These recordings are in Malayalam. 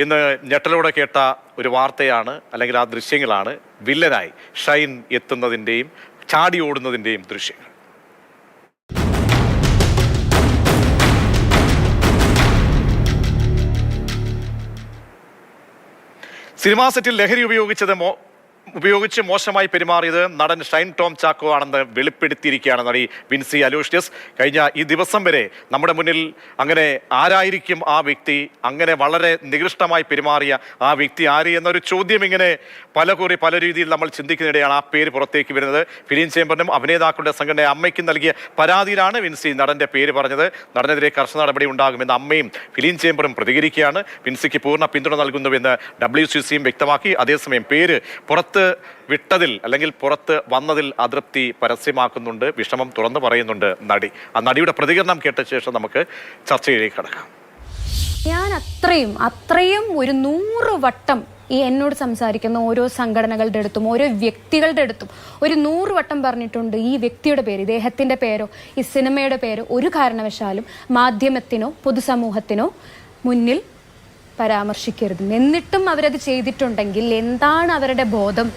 ഇന്ന് ഞെട്ടലോടെ കേട്ട ഒരു വാർത്തയാണ് അല്ലെങ്കിൽ ആ ദൃശ്യങ്ങളാണ് വില്ലനായി ഷൈൻ എത്തുന്നതിന്റെയും ചാടി ഓടുന്നതിന്റെയും ദൃശ്യങ്ങൾ. സിനിമാ സെറ്റിൽ ലഹരി ഉപയോഗിച്ചത് ഉപയോഗിച്ച് മോശമായി പെരുമാറിയത് നടൻ ഷൈൻ ടോം ചാക്കോ ആണെന്ന് വെളിപ്പെടുത്തിയിരിക്കുകയാണ് നടി വിൻസി അലൂഷ്യസ്. കഴിഞ്ഞ ഈ ദിവസം വരെ നമ്മുടെ മുന്നിൽ അങ്ങനെ ആരായിരിക്കും ആ വ്യക്തി? അങ്ങനെ വളരെ നികൃഷ്ടമായി പെരുമാറിയ ആ വ്യക്തി ആര് എന്നൊരു ചോദ്യം ഇങ്ങനെ പല കുറി പല രീതിയിൽ നമ്മൾ ചിന്തിക്കുന്നതിടെയാണ് ആ പേര് പുറത്തേക്ക് വരുന്നത്. ഫിലിം ചേംബറിനും അഭിനേതാക്കളുടെ സംഘടന അമ്മയ്ക്കും നൽകിയ പരാതിയിലാണ് വിൻസി നടന്റെ പേര് പറഞ്ഞത്. നടനെതിരെ കർശന നടപടി ഉണ്ടാകുമെന്ന് അമ്മയും ഫിലിം ചേംബറും പ്രതികരിക്കുകയാണ്. വിൻസിക്ക് പൂർണ പിന്തുണ നൽകുന്നുവെന്ന് ഡബ്ല്യു സി സിയും വ്യക്തമാക്കി. അതേസമയം പേര് പുറത്ത് വിട്ടതിൽ അല്ലെങ്കിൽ പുറത്ത് വന്നതിൽ അതൃപ്തി പരസ്യമാക്കുന്നുണ്ട് വിഷമം തുറന്നു പറയുന്നുണ്ട് നടി. ആ നടിയുടെ പ്രതികരണം കേട്ട ശേഷം നമുക്ക് ചർച്ചയിലേക്ക് കടക്കാം. ഞാൻ അത്രയും അത്രയും ഒരു നൂറ് വട്ടം ഈ എന്നോട് സംസാരിക്കുന്ന ഓരോ സംഘടനകളുടെ അടുത്തും ഓരോ വ്യക്തികളുടെ അടുത്തും ഒരു നൂറ് വട്ടം പറഞ്ഞിട്ടുണ്ട് ഈ വ്യക്തിയുടെ പേര് ഇദ്ദേഹത്തിന്റെ പേരോ ഈ സിനിമയുടെ പേരോ ഒരു കാരണവശാലും മാധ്യമത്തിനോ പൊതുസമൂഹത്തിനോ മുന്നിൽ പരാമർശിക്കരുത്. എന്നിട്ടും അവരത് ചെയ്തിട്ടുണ്ടെങ്കിൽ എന്താണ് അവരുടെ ബോധം?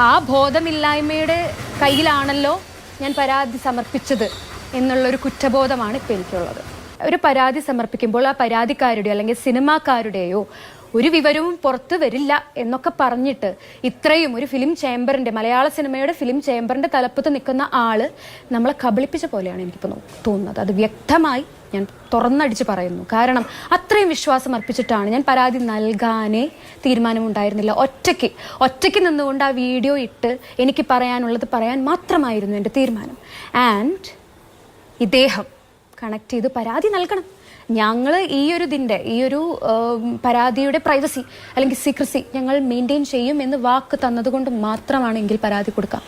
ആ ബോധമില്ലായ്മയുടെ കയ്യിലാണല്ലോ ഞാൻ പരാതി സമർപ്പിച്ചത് എന്നുള്ളൊരു കുറ്റബോധമാണ് ഇപ്പം എനിക്കുള്ളത്. ഒരു പരാതി സമർപ്പിക്കുമ്പോൾ ആ പരാതിക്കാരുടെയോ അല്ലെങ്കിൽ സിനിമാക്കാരുടെയോ ഒരു വിവരവും പുറത്തു വരില്ല എന്നൊക്കെ പറഞ്ഞിട്ട് ഇത്രയും ഒരു ഫിലിം ചേംബറിന്റെ മലയാള സിനിമയുടെ ഫിലിം ചേംബറിന്റെ തലപ്പത്ത് നിൽക്കുന്ന ആൾ നമ്മളെ കബളിപ്പിച്ച പോലെയാണ് എനിക്കിപ്പോൾ തോന്നുന്നത്. അത് വ്യക്തമായി ഞാൻ തുറന്നടിച്ച് പറയുന്നു. കാരണം അത്രയും വിശ്വാസം അർപ്പിച്ചിട്ടാണ് ഞാൻ പരാതി നൽകാനേ തീരുമാനമുണ്ടായിരുന്നില്ല. ഒറ്റയ്ക്ക് ഒറ്റയ്ക്ക് നിന്നുകൊണ്ട് ആ വീഡിയോ ഇട്ട് എനിക്ക് പറയാനുള്ളത് പറയാൻ മാത്രമായിരുന്നു എന്റെ തീരുമാനം. ആൻഡ് ഇദ്ദേഹം കണക്ട് ചെയ്ത് പരാതി നൽകണം. ഞങ്ങൾ ഈ ഒരു ഇതിന്റെ ഈ ഒരു പരാതിയുടെ പ്രൈവസി അല്ലെങ്കിൽ സീക്രസി ഞങ്ങൾ മെയിന്റെയിൻ ചെയ്യും എന്ന് വാക്ക് തന്നതുകൊണ്ട് മാത്രമാണ് എങ്കിൽ പരാതി കൊടുക്കാം.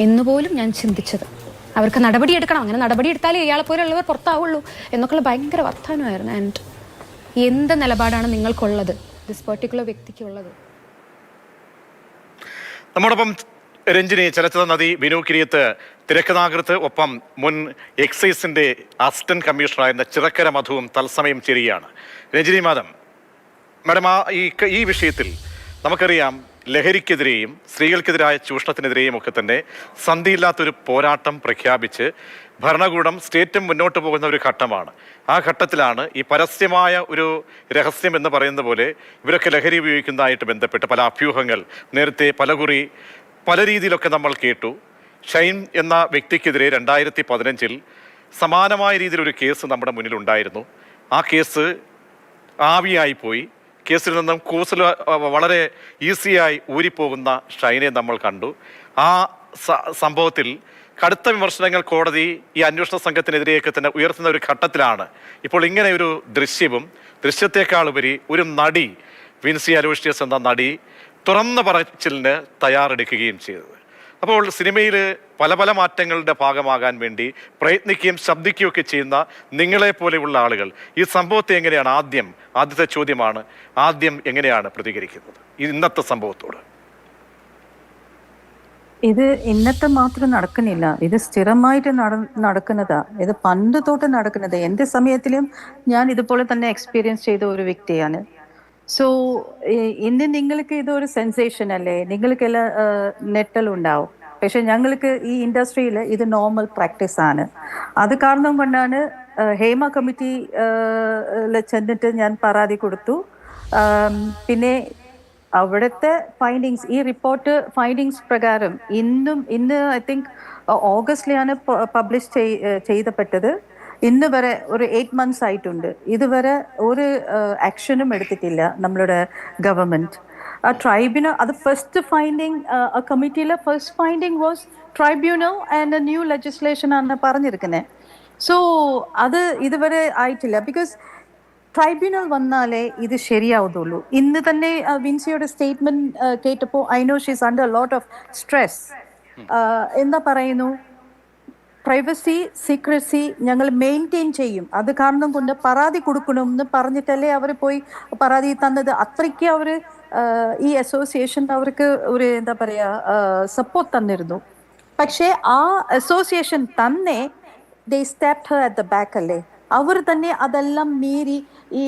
എന്നുപോലും ഞാൻ ചിന്തിച്ചത്. അവർക്ക് നടപടി എടുക്കണം. അങ്ങനെ നടപടി എടുത്താലേ ഇയാളെ പോലുള്ളവർ പുറത്താവുള്ളൂ എന്നൊക്കെയുള്ള ഭയങ്കര വർത്തമാനമായിരുന്നു ആൻഡ് എന്ത് നിലപാടാണ് നിങ്ങൾക്കുള്ളത്? ദിസ് പെർട്ടിക്കുലർ വ്യക്തിക്കുള്ളത്? നമ്മോടൊപ്പം രഞ്ജിനി ചലച്ചിത്ര നദി വിനു കിരിയത്ത് തിരക്കഥാകൃത്ത് ഒപ്പം മുൻ എക്സൈസിന്റെ അസിസ്റ്റന്റ് കമ്മീഷണറായിരുന്ന ചിറക്കര മധുവും തത്സമയം ചേരുകയാണ്. രഞ്ജിനി മാതം മാഡം ആ ഈ ഈ വിഷയത്തിൽ നമുക്കറിയാം ലഹരിക്കെതിരെയും സ്ത്രീകൾക്കെതിരായ ചൂഷണത്തിനെതിരെയും ഒക്കെ തന്നെ സന്ധിയില്ലാത്തൊരു പോരാട്ടം പ്രഖ്യാപിച്ച് ഭരണകൂടം സ്റ്റേറ്റും മുന്നോട്ട് പോകുന്ന ഒരു ഘട്ടമാണ്. ആ ഘട്ടത്തിലാണ് ഈ പരസ്യമായ ഒരു രഹസ്യം എന്ന് പറയുന്ന പോലെ ഇവരൊക്കെ ലഹരി ഉപയോഗിക്കുന്നതായിട്ട് ബന്ധപ്പെട്ട് പല അഭ്യൂഹങ്ങൾ നേരത്തെ പലകുറി പല രീതിയിലൊക്കെ നമ്മൾ കേട്ടു. ഷൈൻ എന്ന വ്യക്തിക്കെതിരെ രണ്ടായിരത്തി പതിനഞ്ചിൽ സമാനമായ രീതിയിലൊരു കേസ് നമ്മുടെ മുന്നിലുണ്ടായിരുന്നു. ആ കേസ് ആവിയായിപ്പോയി കേസിൽ നിന്നും കൂസൽ വളരെ ഈസിയായി ഊരിപ്പോകുന്ന ഷൈനെ നമ്മൾ കണ്ടു. ആ സംഭവത്തിൽ കടുത്ത വിമർശനങ്ങൾ കോടതി ഈ അന്വേഷണ സംഘത്തിനെതിരെയൊക്കെ തന്നെ ഉയർത്തുന്ന ഒരു ഘട്ടത്തിലാണ്. ഇപ്പോൾ ഇങ്ങനെ ഒരു ദൃശ്യവും ദൃശ്യത്തെക്കാളുപരി ഒരു നടി വിൻസി അലോഷ്യസ് എന്ന നടി തുറന്ന പറച്ചിലിന് തയ്യാറെടുക്കുകയും ചെയ്തത്. അപ്പോൾ സിനിമയിൽ പല പല മാറ്റങ്ങളുടെ ഭാഗമാകാൻ വേണ്ടി പ്രയത്നിക്കുകയും ശബ്ദിക്കുകയും ഒക്കെ ചെയ്യുന്ന നിങ്ങളെ പോലെയുള്ള ആളുകൾ ഈ സംഭവത്തെ എങ്ങനെയാണ് ആദ്യം ആദ്യത്തെ ചോദ്യമാണ് ആദ്യം എങ്ങനെയാണ് പ്രതികരിക്കുന്നത്? ഇന്നത്തെ സംഭവത്തോട്. ഇത് ഇന്നത്തെ മാത്രം നടക്കുന്നില്ല. ഇത് സ്ഥിരമായിട്ട് നട നടക്കുന്നതാ. ഇത് പണ്ട് തൊട്ട് നടക്കുന്നത്. എന്റെ സമയത്തിലും ഞാൻ ഇതുപോലെ തന്നെ എക്സ്പീരിയൻസ് ചെയ്ത ഒരു വ്യക്തിയാണ്. സോ ഇന്ന് നിങ്ങൾക്ക് ഇതൊരു സെൻസേഷൻ അല്ലേ? നിങ്ങൾക്ക് എല്ലാം നെറ്റലുണ്ടാവും പക്ഷെ ഞങ്ങൾക്ക് ഈ ഇൻഡസ്ട്രിയിൽ ഇത് നോർമൽ പ്രാക്ടീസ് ആണ്. അത് കാരണം കൊണ്ടാണ് ഹേമ കമ്മിറ്റി ചെന്നിട്ട് ഞാൻ പരാതി കൊടുത്തു. പിന്നെ അവിടുത്തെ ഫൈൻഡിങ്സ് ഈ റിപ്പോർട്ട് ഫൈൻഡിങ്സ് പ്രകാരം ഇന്നും ഇന്ന് ഐ തിങ്ക് ഓഗസ്റ്റിലാണ് പബ്ലിഷ് ചെയ്തപ്പെട്ടത്. ഇന്ന് വരെ ഒരു എയ്റ്റ് മന്ത്സ് ആയിട്ടുണ്ട്. ഇതുവരെ ഒരു ആക്ഷനും എടുത്തിട്ടില്ല നമ്മളുടെ ഗവൺമെന്റ് ആ ട്രൈബ്യൂണൽ അത് ഫസ്റ്റ് ഫൈൻഡിങ് ആ കമ്മിറ്റിയിലെ first finding was tribunal and new legislation ആണ് പറഞ്ഞിരിക്കുന്നത് സോ അത് ഇതുവരെ ആയിട്ടില്ല. ബിക്കോസ് ട്രൈബ്യൂണൽ വന്നാലേ ഇത് ശരിയാവുന്നുള്ളൂ. ഇന്ന് തന്നെ വിൻസിയുടെ സ്റ്റേറ്റ്മെന്റ് കേട്ടപ്പോൾ I know she's under lot of stress എന്താ പറയുന്നു? പ്രൈവസി സീക്രസി ഞങ്ങൾ മെയിന്റെയിൻ ചെയ്യും. അത് കാരണം കൊണ്ട് പരാതി കൊടുക്കണമെന്ന് പറഞ്ഞിട്ടല്ലേ അവർ പോയി പരാതി തന്നത്. അത്രയ്ക്ക് അവർ ഈ അസോസിയേഷൻ അവർക്ക് ഒരു എന്താ പറയാ സപ്പോർട്ട് തന്നിരുന്നു. പക്ഷേ ആ അസോസിയേഷൻ തന്നെ they stabbed her at the back അല്ലേ? അവർ തന്നെ അതെല്ലാം മീറി ഈ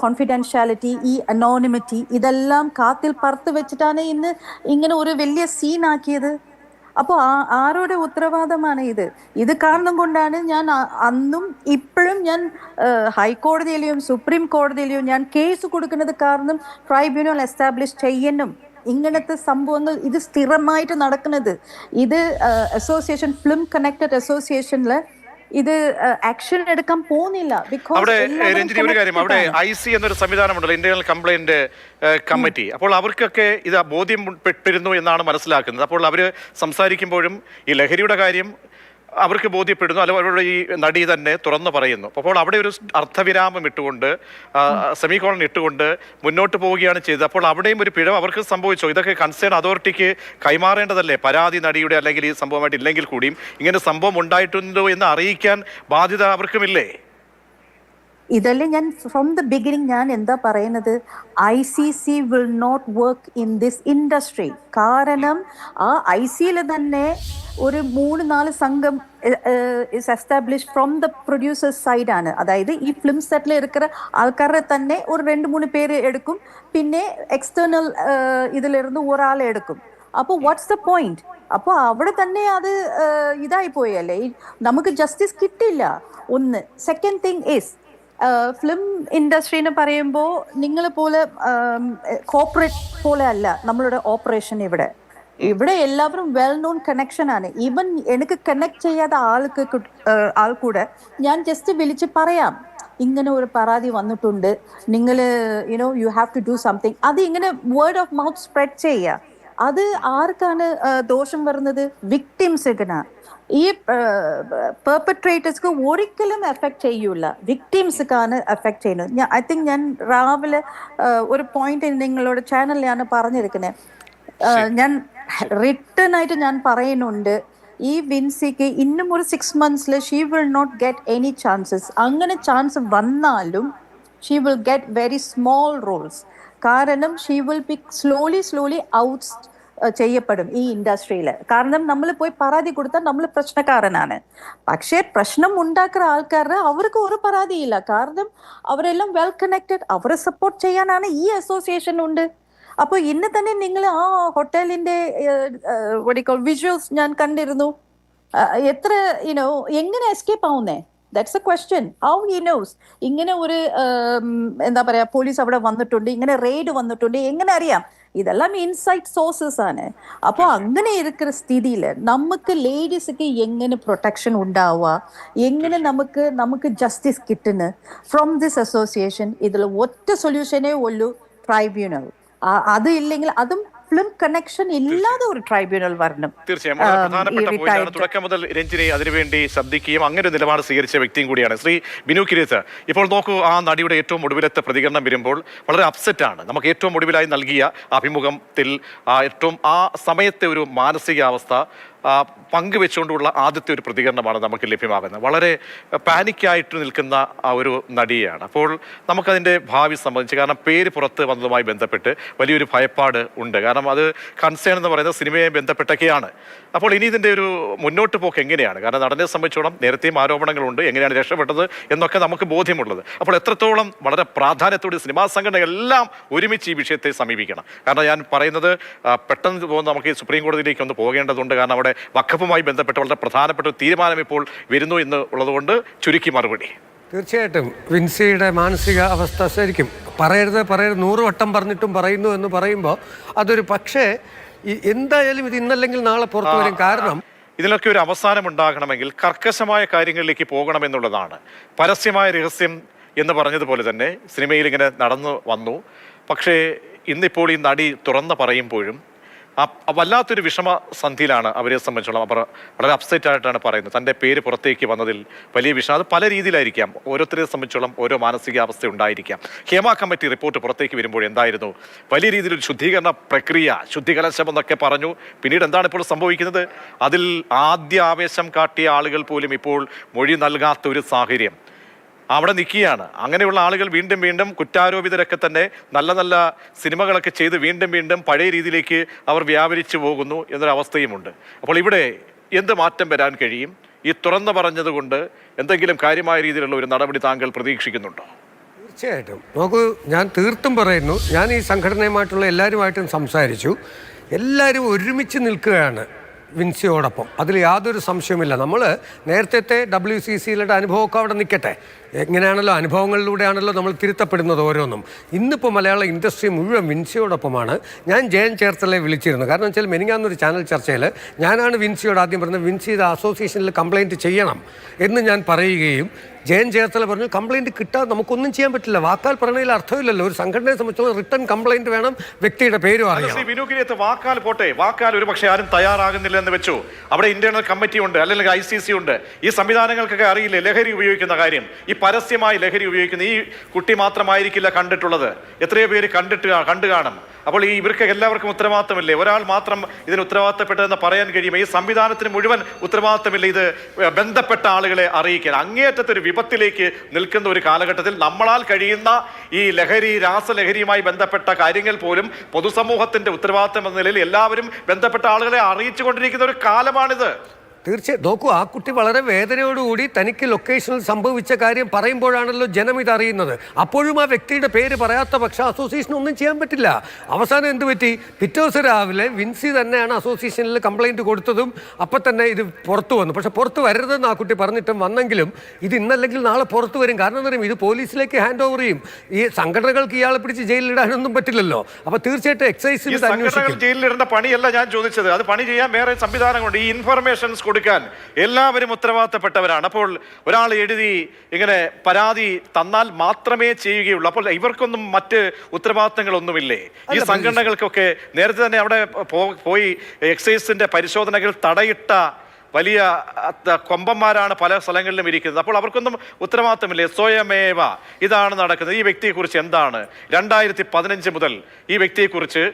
കോൺഫിഡൻഷ്യാലിറ്റി ഈ അനോണിമിറ്റി ഇതെല്ലാം കാത്തിൽ പറത്ത് വെച്ചിട്ടാണ് ഇന്ന് ഇങ്ങനെ ഒരു വലിയ സീൻ ആക്കിയത്. അപ്പോൾ ആ ആരുടെ ഉത്തരവാദമാണ് ഇത്? ഇത് കാരണം കൊണ്ടാണ് ഞാൻ അന്നും ഇപ്പോഴും ഞാൻ ഹൈക്കോടതിയിലെയും സുപ്രീം കോടതിയിലെയും ഞാൻ കേസ് കൊടുക്കുന്നത് കാരണം ട്രൈബ്യൂണൽ എസ്റ്റാബ്ലിഷ് ചെയ്യണം. ഇങ്ങനത്തെ സംഭവങ്ങൾ ഇത് സ്ഥിരമായിട്ട് നടക്കുന്നത്. ഇത് അസോസിയേഷൻ ഫിലിം കണക്റ്റഡ് അസോസിയേഷനിൽ ഇത് ആക്ഷൻ എടുക്കാൻ പോകുന്നില്ല. അവിടെ രഞ്ജിനി ഒരു കാര്യം. അവിടെ ഐ സി എന്നൊരു സംവിധാനമുണ്ടല്ലോ ഇന്റേണൽ കംപ്ലൈന്റ് കമ്മിറ്റി അപ്പോൾ അവർക്കൊക്കെ ഇത് ബോധ്യം ബോധ്യപ്പെട്ടിരുന്നു എന്നാണ് മനസ്സിലാക്കുന്നത്. അപ്പോൾ അവർ സംസാരിക്കുമ്പോഴും ഈ ലഹരിയുടെ കാര്യം അവർക്ക് ബോധ്യപ്പെടുന്നു അല്ലെങ്കിൽ അവരുടെ ഈ നടി തന്നെ തുറന്നു പറയുന്നു. അപ്പോൾ അവിടെ ഒരു അർത്ഥവിരാമം ഇട്ടുകൊണ്ട് സെമികോളൻ ഇട്ടുകൊണ്ട് മുന്നോട്ട് പോവുകയാണ് ചെയ്തത്. അപ്പോൾ അവിടെയും ഒരു പിഴവ് അവർക്ക് സംഭവിച്ചു. ഇതൊക്കെ കൺസേൺ അതോറിറ്റിക്ക് കൈമാറേണ്ടതല്ലേ? പരാതി നടിയുടെ അല്ലെങ്കിൽ ഈ സംഭവമായിട്ട് ഇല്ലെങ്കിൽ കൂടിയും ഇങ്ങനെ സംഭവം ഉണ്ടായിട്ടുണ്ടോ എന്ന് അറിയിക്കാൻ ബാധ്യത അവർക്കുമില്ലേ? ഇതല്ലേ ഞാൻ ഫ്രോം ദ ബിഗിനിങ് ഞാൻ എന്താ പറയുന്നത്? I C C will not work in this industry കാരണം ആ ഐ സിയിൽ തന്നെ ഒരു മൂന്ന് നാല് സംഘം is establish from the producers സൈഡാണ് അതായത് ഈ ഫിലിം സെറ്റിൽ ഇരിക്കുന്ന ആൾക്കാരെ തന്നെ ഒരു രണ്ട് മൂന്ന് പേര് എടുക്കും. പിന്നെ എക്സ്റ്റേണൽ ഇതിലിരുന്ന് ഒരാളെ എടുക്കും. അപ്പോൾ വാട്ട്സ് ദ പോയിന്റ് അപ്പോൾ അവിടെ തന്നെ അത് ഇതായി പോയല്ലേ? നമുക്ക് ജസ്റ്റിസ് കിട്ടില്ല ഒന്ന് second thing is film industry എന്ന് പറയുമ്പോൾ നിങ്ങൾ പോലെ കോർപ്പറേറ്റ് പോലെ അല്ല നമ്മളുടെ ഓപ്പറേഷൻ ഇവിടെ. ഇവിടെ എല്ലാവരും വെൽ നോൺ കണക്ഷൻ ആണ്. ഈവൻ എനിക്ക് കണക്ട് ചെയ്യാത്ത ആൾക്ക് ആൾ കൂടെ ഞാൻ ജസ്റ്റ് വിളിച്ച് പറയാം. ഇങ്ങനെ ഒരു പരാതി വന്നിട്ടുണ്ട്. നിങ്ങൾ you know you have to do something അത് ഇങ്ങനെ വേർഡ് ഓഫ് മൗത്ത് സ്പ്രെഡ് ചെയ്യുക അത് ആർക്കാണ് ദോഷം വരുന്നത്? വിക്ടിംസിന് ഈ പെർപ്പട്രേറ്റേഴ്സ്ക്ക് ഒരിക്കലും എഫക്ട് ചെയ്യൂല. വിക്ടിംസ്ക്കാണ് എഫക്ട് ചെയ്യുന്നത്. ഞാൻ ഐ തിങ്ക് ഞാൻ രാവിലെ ഒരു പോയിന്റ് നിങ്ങളോട് ചാനലിലാണ് പറഞ്ഞിരിക്കുന്നത് ഞാൻ റിട്ടേൺ ആയിട്ട് ഞാൻ പറയുന്നുണ്ട്. ഈ വിൻസിക്ക് ഇന്നും ഒരു six മന്ത്സിൽ she will not get any chances അങ്ങനെ ചാൻസ് വന്നാലും she will get very small roles കാരണം she will be slowly slowly out ചെയ്യപ്പെടും ഈ ഇൻഡസ്ട്രിയിൽ കാരണം നമ്മൾ പോയി പരാതി കൊടുത്താൽ നമ്മൾ പ്രശ്നക്കാരനാണ്. പക്ഷേ പ്രശ്നം ഉണ്ടാക്കുന്ന ആൾക്കാരുടെ അവർക്ക് ഒരു പരാതിയില്ല. കാരണം അവരെല്ലാം വെൽ കണക്റ്റഡ് അവരെ സപ്പോർട്ട് ചെയ്യാനാണ് ഈ അസോസിയേഷൻ ഉണ്ട്. അപ്പോൾ ഇന്ന് തന്നെ നിങ്ങൾ ആ ഹോട്ടലിന്റെ വിഷ്വൽസ് ഞാൻ കണ്ടിരുന്നു. എത്ര യുനോ എങ്ങനെ എസ്കേപ്പ് ആവുന്നേ? That's a question how he knows ഇങ്ങനെ ഒരു എന്താ പറയാ പോലീസ് അവിടെ വന്നിട്ടുണ്ട് ഇങ്ങനെ റെയ്ഡ് വന്നിട്ടുണ്ട് എങ്ങനെ അറിയാം? ഇതെല്ലാം ഇൻസൈറ്റ് സോഴ്സസ് ആണ്. അപ്പോൾ അങ്ങനെ ഇരിക്കുന്ന സ്ഥിതിയിൽ നമുക്ക് ലേഡീസ്ക്ക് എങ്ങനെ പ്രൊട്ടക്ഷൻ ഉണ്ടാവുക? എങ്ങനെ നമുക്ക് നമുക്ക് ജസ്റ്റിസ് കിട്ടുന്നു? ഫ്രോം ദിസ് അസോസിയേഷൻ ഇതിൽ ഒറ്റ സൊല്യൂഷനേ ഉള്ളൂ ട്രൈബ്യൂണൽ അത് ഇല്ലെങ്കിൽ അതും ഫിലിം കണക്ഷൻ ഇല്ലാതെ ഒരു ട്രൈബ്യൂണൽ വരണം. തീർച്ചയായും. വളരെ പ്രധാനപ്പെട്ട പോയിന്റാണ് തുടക്കം മുതൽ രഞ്ജിനെ അതിനുവേണ്ടി ശബ്ദിക്കുകയും അങ്ങനെ ഒരു നിലപാട് സ്വീകരിച്ച വ്യക്തിയും കൂടിയാണ്. ശ്രീ ബിനു കിരീത്ത് ഇപ്പോൾ നോക്കൂ ആ നടിയുടെ ഏറ്റവും ഒടുവിലത്തെ പ്രതികരണം വരുമ്പോൾ വളരെ അപ്സെറ്റ് ആണ്. നമുക്ക് ഏറ്റവും ഒടുവിലായി നൽകിയ അഭിമുഖത്തിൽ ആ ഏറ്റവും ആ സമയത്തെ ഒരു മാനസികാവസ്ഥ പങ്കുവെച്ചുകൊണ്ടുള്ള ആദ്യത്തെ ഒരു പ്രതികരണമാണ് നമുക്ക് ലഭ്യമാകുന്നത്. വളരെ പാനിക്കായിട്ട് നിൽക്കുന്ന ആ ഒരു നടിയാണ് അപ്പോൾ നമുക്കതിന്റെ ഭാവി സംബന്ധിച്ച് കാരണം പേര് പുറത്ത് വന്നതുമായി ബന്ധപ്പെട്ട് വലിയൊരു ഭയപ്പാട് ഉണ്ട്. കാരണം അത് കൺസേൺ എന്ന് പറയുന്നത് സിനിമയെ ബന്ധപ്പെട്ടൊക്കെയാണ്. അപ്പോൾ ഇനി ഇതിന്റെ ഒരു മുന്നോട്ട് പോക്ക് എങ്ങനെയാണ്? കാരണം നടനെ സംബന്ധിച്ചോളം നേരത്തെയും ആരോപണങ്ങളുണ്ട്. എങ്ങനെയാണ് രക്ഷപ്പെട്ടത് എന്നൊക്കെ നമുക്ക് ബോധ്യമുള്ളത്. അപ്പോൾ എത്രത്തോളം വളരെ പ്രാധാന്യത്തോടെ സിനിമാ സംഘടനകളെല്ലാം ഒരുമിച്ച് ഈ വിഷയത്തെ സമീപിക്കണം? കാരണം ഞാൻ പറയുന്നത് പെട്ടെന്ന് പോകുന്ന നമുക്ക് ഈ സുപ്രീം കോടതിയിലേക്ക് ഒന്ന് പോകേണ്ടതുണ്ട്. കാരണം അവിടെ വഖഫുമായി ബന്ധപ്പെട്ട് വളരെ പ്രധാനപ്പെട്ട ഒരു തീരുമാനം ഇപ്പോൾ വരുന്നു എന്ന് ഉള്ളതുകൊണ്ട് ചുരുക്കി മറുപടി. തീർച്ചയായിട്ടും വിൻസിയുടെ മാനസിക അവസ്ഥ ശരിക്കും പറയരുത് പറയരുത് നൂറ് വട്ടം പറഞ്ഞിട്ടും പറയുന്നു എന്ന് പറയുമ്പോൾ അതൊരു പക്ഷേ എന്തായാലും ഇത് ഇന്നല്ലെങ്കിൽ നാളെ പുറത്തു വരും. കാരണം ഇതിനൊക്കെ ഒരു അവസാനം ഉണ്ടാകണമെങ്കിൽ കർക്കശമായ കാര്യങ്ങളിലേക്ക് പോകണമെന്നുള്ളതാണ്. പരസ്യമായ രഹസ്യം എന്ന് പറഞ്ഞതുപോലെ തന്നെ സിനിമയിൽ ഇങ്ങനെ നടന്നു വന്നു. പക്ഷേ ഇന്നിപ്പോൾ ഈ നടി തുറന്ന് പറയുമ്പോഴും വല്ലാത്തൊരു വിഷമ സന്ധിയിലാണ് അവരെ സംബന്ധിച്ചോളം. അവർ വളരെ അപ്സെറ്റ് ആയിട്ടാണ് പറയുന്നത്. തന്റെ പേര് പുറത്തേക്ക് വന്നതിൽ വലിയ വിഷമം. അത് പല രീതിയിലായിരിക്കാം. ഓരോരുത്തരെ സംബന്ധിച്ചോളം ഓരോ മാനസികാവസ്ഥ ഉണ്ടായിരിക്കാം. ഹേമ കമ്മിറ്റി റിപ്പോർട്ട് പുറത്തേക്ക് വരുമ്പോൾ എന്തായിരുന്നു? വലിയ രീതിയിലൊരു ശുദ്ധീകരണ പ്രക്രിയ ശുദ്ധികലശം എന്നൊക്കെ പറഞ്ഞു. പിന്നീട് എന്താണ് ഇപ്പോൾ സംഭവിക്കുന്നത്? അതിൽ ആദ്യ ആവേശം കാട്ടിയ ആളുകൾ പോലും ഇപ്പോൾ മൊഴി നൽകാത്ത ഒരു സാഹചര്യം. അവിടെ നിൽക്കുകയാണ്. അങ്ങനെയുള്ള ആളുകൾ വീണ്ടും വീണ്ടും കുറ്റാരോപിതരൊക്കെ തന്നെ നല്ല നല്ല സിനിമകളൊക്കെ ചെയ്ത് വീണ്ടും വീണ്ടും പഴയ രീതിയിലേക്ക് അവർ വ്യാപരിച്ചു പോകുന്നു എന്നൊരവസ്ഥയുമുണ്ട് അപ്പോൾ ഇവിടെ എന്ത് മാറ്റം വരാൻ കഴിയും? ഈ തുറന്നു പറഞ്ഞതുകൊണ്ട് എന്തെങ്കിലും കാര്യമായ രീതിയിലുള്ള ഒരു നടപടി താങ്കൾ പ്രതീക്ഷിക്കുന്നുണ്ടോ? തീർച്ചയായിട്ടും. നോക്കൂ ഞാൻ തീർത്തും പറയുന്നു. ഞാൻ ഈ സംഘടനയുമായിട്ടുള്ള എല്ലാവരുമായിട്ടും സംസാരിച്ചു. എല്ലാവരും ഒരുമിച്ച് നിൽക്കുകയാണ് വിൻസിയോടൊപ്പം. അതിൽ യാതൊരു സംശയവുമില്ല. നമ്മൾ നേരത്തെ ഡബ്ല്യു സി സിയിലുടെ അനുഭവമൊക്കെ അവിടെ നിൽക്കട്ടെ. എങ്ങനെയാണല്ലോ അനുഭവങ്ങളിലൂടെയാണല്ലോ നമ്മൾ തിരുത്തപ്പെടുന്നത് ഓരോന്നും. ഇന്നിപ്പോൾ മലയാള ഇൻഡസ്ട്രി മുഴുവൻ വിൻസിയോടൊപ്പമാണ്. ഞാൻ ജയൻ ചേർത്തലയെ വിളിച്ചിരുന്നു. കാരണം വെച്ചാൽ മെനിങ്ങാന്നൊരു ചാനൽ ചർച്ചയിൽ ഞാനാണ് വിൻസിയോട് ആദ്യം പറഞ്ഞത് വിൻസി ഇത് അസോസിയേഷനിൽ കംപ്ലൈന്റ് ചെയ്യണം എന്ന് ഞാൻ പറയുകയും ജയൻ ചേർത്തല പറഞ്ഞു കംപ്ലൈന്റ് കിട്ടാതെ നമുക്കൊന്നും ചെയ്യാൻ പറ്റില്ല. വാക്കാൽ പറഞ്ഞതിൽ അർത്ഥമില്ലല്ലോ. ഒരു സംഘടനയെ സംബന്ധിച്ചുള്ള റിട്ടേൺ കംപ്ലൈന്റ് വേണം വ്യക്തിയുടെ പേരും അറിയാം വാക്കാൽ പോട്ടെ. വാക്കാൽ ഒരു പക്ഷേ ആരും തയ്യാറാകുന്നില്ല എന്ന് വെച്ചു. അവിടെ ഇന്റേണൽ കമ്മിറ്റി ഉണ്ട് അല്ലെങ്കിൽ ഐ സി സി ഉണ്ട്. ഈ സംവിധാനങ്ങൾക്കൊക്കെ അറിയില്ലേ ലഹരി ഉപയോഗിക്കുന്ന കാര്യം? ഈ പരസ്യമായി ലഹരി ഉപയോഗിക്കുന്ന ഈ കുട്ടി മാത്രമായിരിക്കില്ല കണ്ടിട്ടുള്ളത്. എത്രയോ പേര് കണ്ടിട്ട് കണ്ടു കാണും. അപ്പോൾ ഈ ഇവർക്ക് എല്ലാവർക്കും ഉത്തരവാദിത്തമില്ലേ? ഒരാൾ മാത്രം ഇതിന് ഉത്തരവാദിത്തപ്പെട്ടതെന്ന് പറയാൻ കഴിയുമ്പോൾ ഈ സംവിധാനത്തിന് മുഴുവൻ ഉത്തരവാദിത്തമില്ല ഇത് ബന്ധപ്പെട്ട ആളുകളെ അറിയിക്കാൻ? അങ്ങേയറ്റത്തൊരു വിപത്തിലേക്ക് നിൽക്കുന്ന ഒരു കാലഘട്ടത്തിൽ നമ്മളാൽ കഴിയുന്ന ഈ ലഹരി രാസലഹരിയുമായി ബന്ധപ്പെട്ട കാര്യങ്ങൾ പോലും പൊതുസമൂഹത്തിന്റെ ഉത്തരവാദിത്തം എന്ന നിലയിൽ എല്ലാവരും ബന്ധപ്പെട്ട ആളുകളെ അറിയിച്ചു കൊണ്ടിരിക്കുന്ന ഒരു കാലമാണിത്. തീർച്ചയായും നോക്കൂ ആ കുട്ടി വളരെ വേദനയോടുകൂടി തനിക്ക് ലൊക്കേഷനിൽ സംഭവിച്ച കാര്യം പറയുമ്പോഴാണല്ലോ ജനം ഇത് അറിയുന്നത്. അപ്പോഴും ആ വ്യക്തിയുടെ പേര് പറയാത്ത പക്ഷെ അസോസിയേഷൻ ഒന്നും ചെയ്യാൻ പറ്റില്ല. അവസാനം എന്ത് പറ്റി? പിറ്റേ ദിവസം രാവിലെ വിൻസി തന്നെയാണ് അസോസിയേഷനിൽ കംപ്ലൈന്റ് കൊടുത്തതും അപ്പം തന്നെ ഇത് പുറത്തു വന്നു. പക്ഷെ പുറത്ത് വരരുതെന്ന് ആ കുട്ടി പറഞ്ഞിട്ടും വന്നെങ്കിലും ഇത് ഇന്നല്ലെങ്കിൽ നാളെ പുറത്തു വരും. കാരണം എന്താ പറയുമ്പോൾ ഇത് പോലീസിലേക്ക് ഹാൻഡ് ഓവർ ചെയ്യും. ഈ സംഘടനകൾക്ക് ഇയാളെ പിടിച്ച് ജയിലിലിടാനൊന്നും പറ്റില്ലല്ലോ. അപ്പോൾ തീർച്ചയായിട്ടും എക്സൈസ് എക്സൈസിൽ ജയിലിലിടേണ്ട പണിയല്ല ഞാൻ ചോദിച്ചത്. അത് പണി ചെയ്യാൻ വേറെ സംവിധാനങ്ങളുണ്ട്. ഈ ഇൻഫർമേഷൻസ് കൊടുക്കാൻ എല്ലാവരും ഉത്തരവാദിത്തപ്പെട്ടവരാണ്. അപ്പോൾ ഒരാൾ എഴുതി ഇങ്ങനെ പരാതി തന്നാൽ മാത്രമേ ചെയ്യുകയുള്ളൂ. അപ്പോൾ ഇവർക്കൊന്നും മറ്റ് ഉത്തരവാദിത്തങ്ങളൊന്നുമില്ലേ? ഈ സംഘടനകൾക്കൊക്കെ നേരത്തെ തന്നെ അവിടെ പോയി എക്സൈസിന്റെ പരിശോധനകൾ തടയിട്ട വലിയ കൊമ്പന്മാരാണ് പല സ്ഥലങ്ങളിലും ഇരിക്കുന്നത്. അപ്പോൾ അവർക്കൊന്നും ഉത്തരവാദിത്തമില്ലേ? സ്വയമേവ. ഇതാണ് നടക്കുന്നത്. ഈ വ്യക്തിയെക്കുറിച്ച് എന്താണ്? രണ്ടായിരത്തി പതിനഞ്ച് മുതൽ ഈ വ്യക്തിയെക്കുറിച്ച്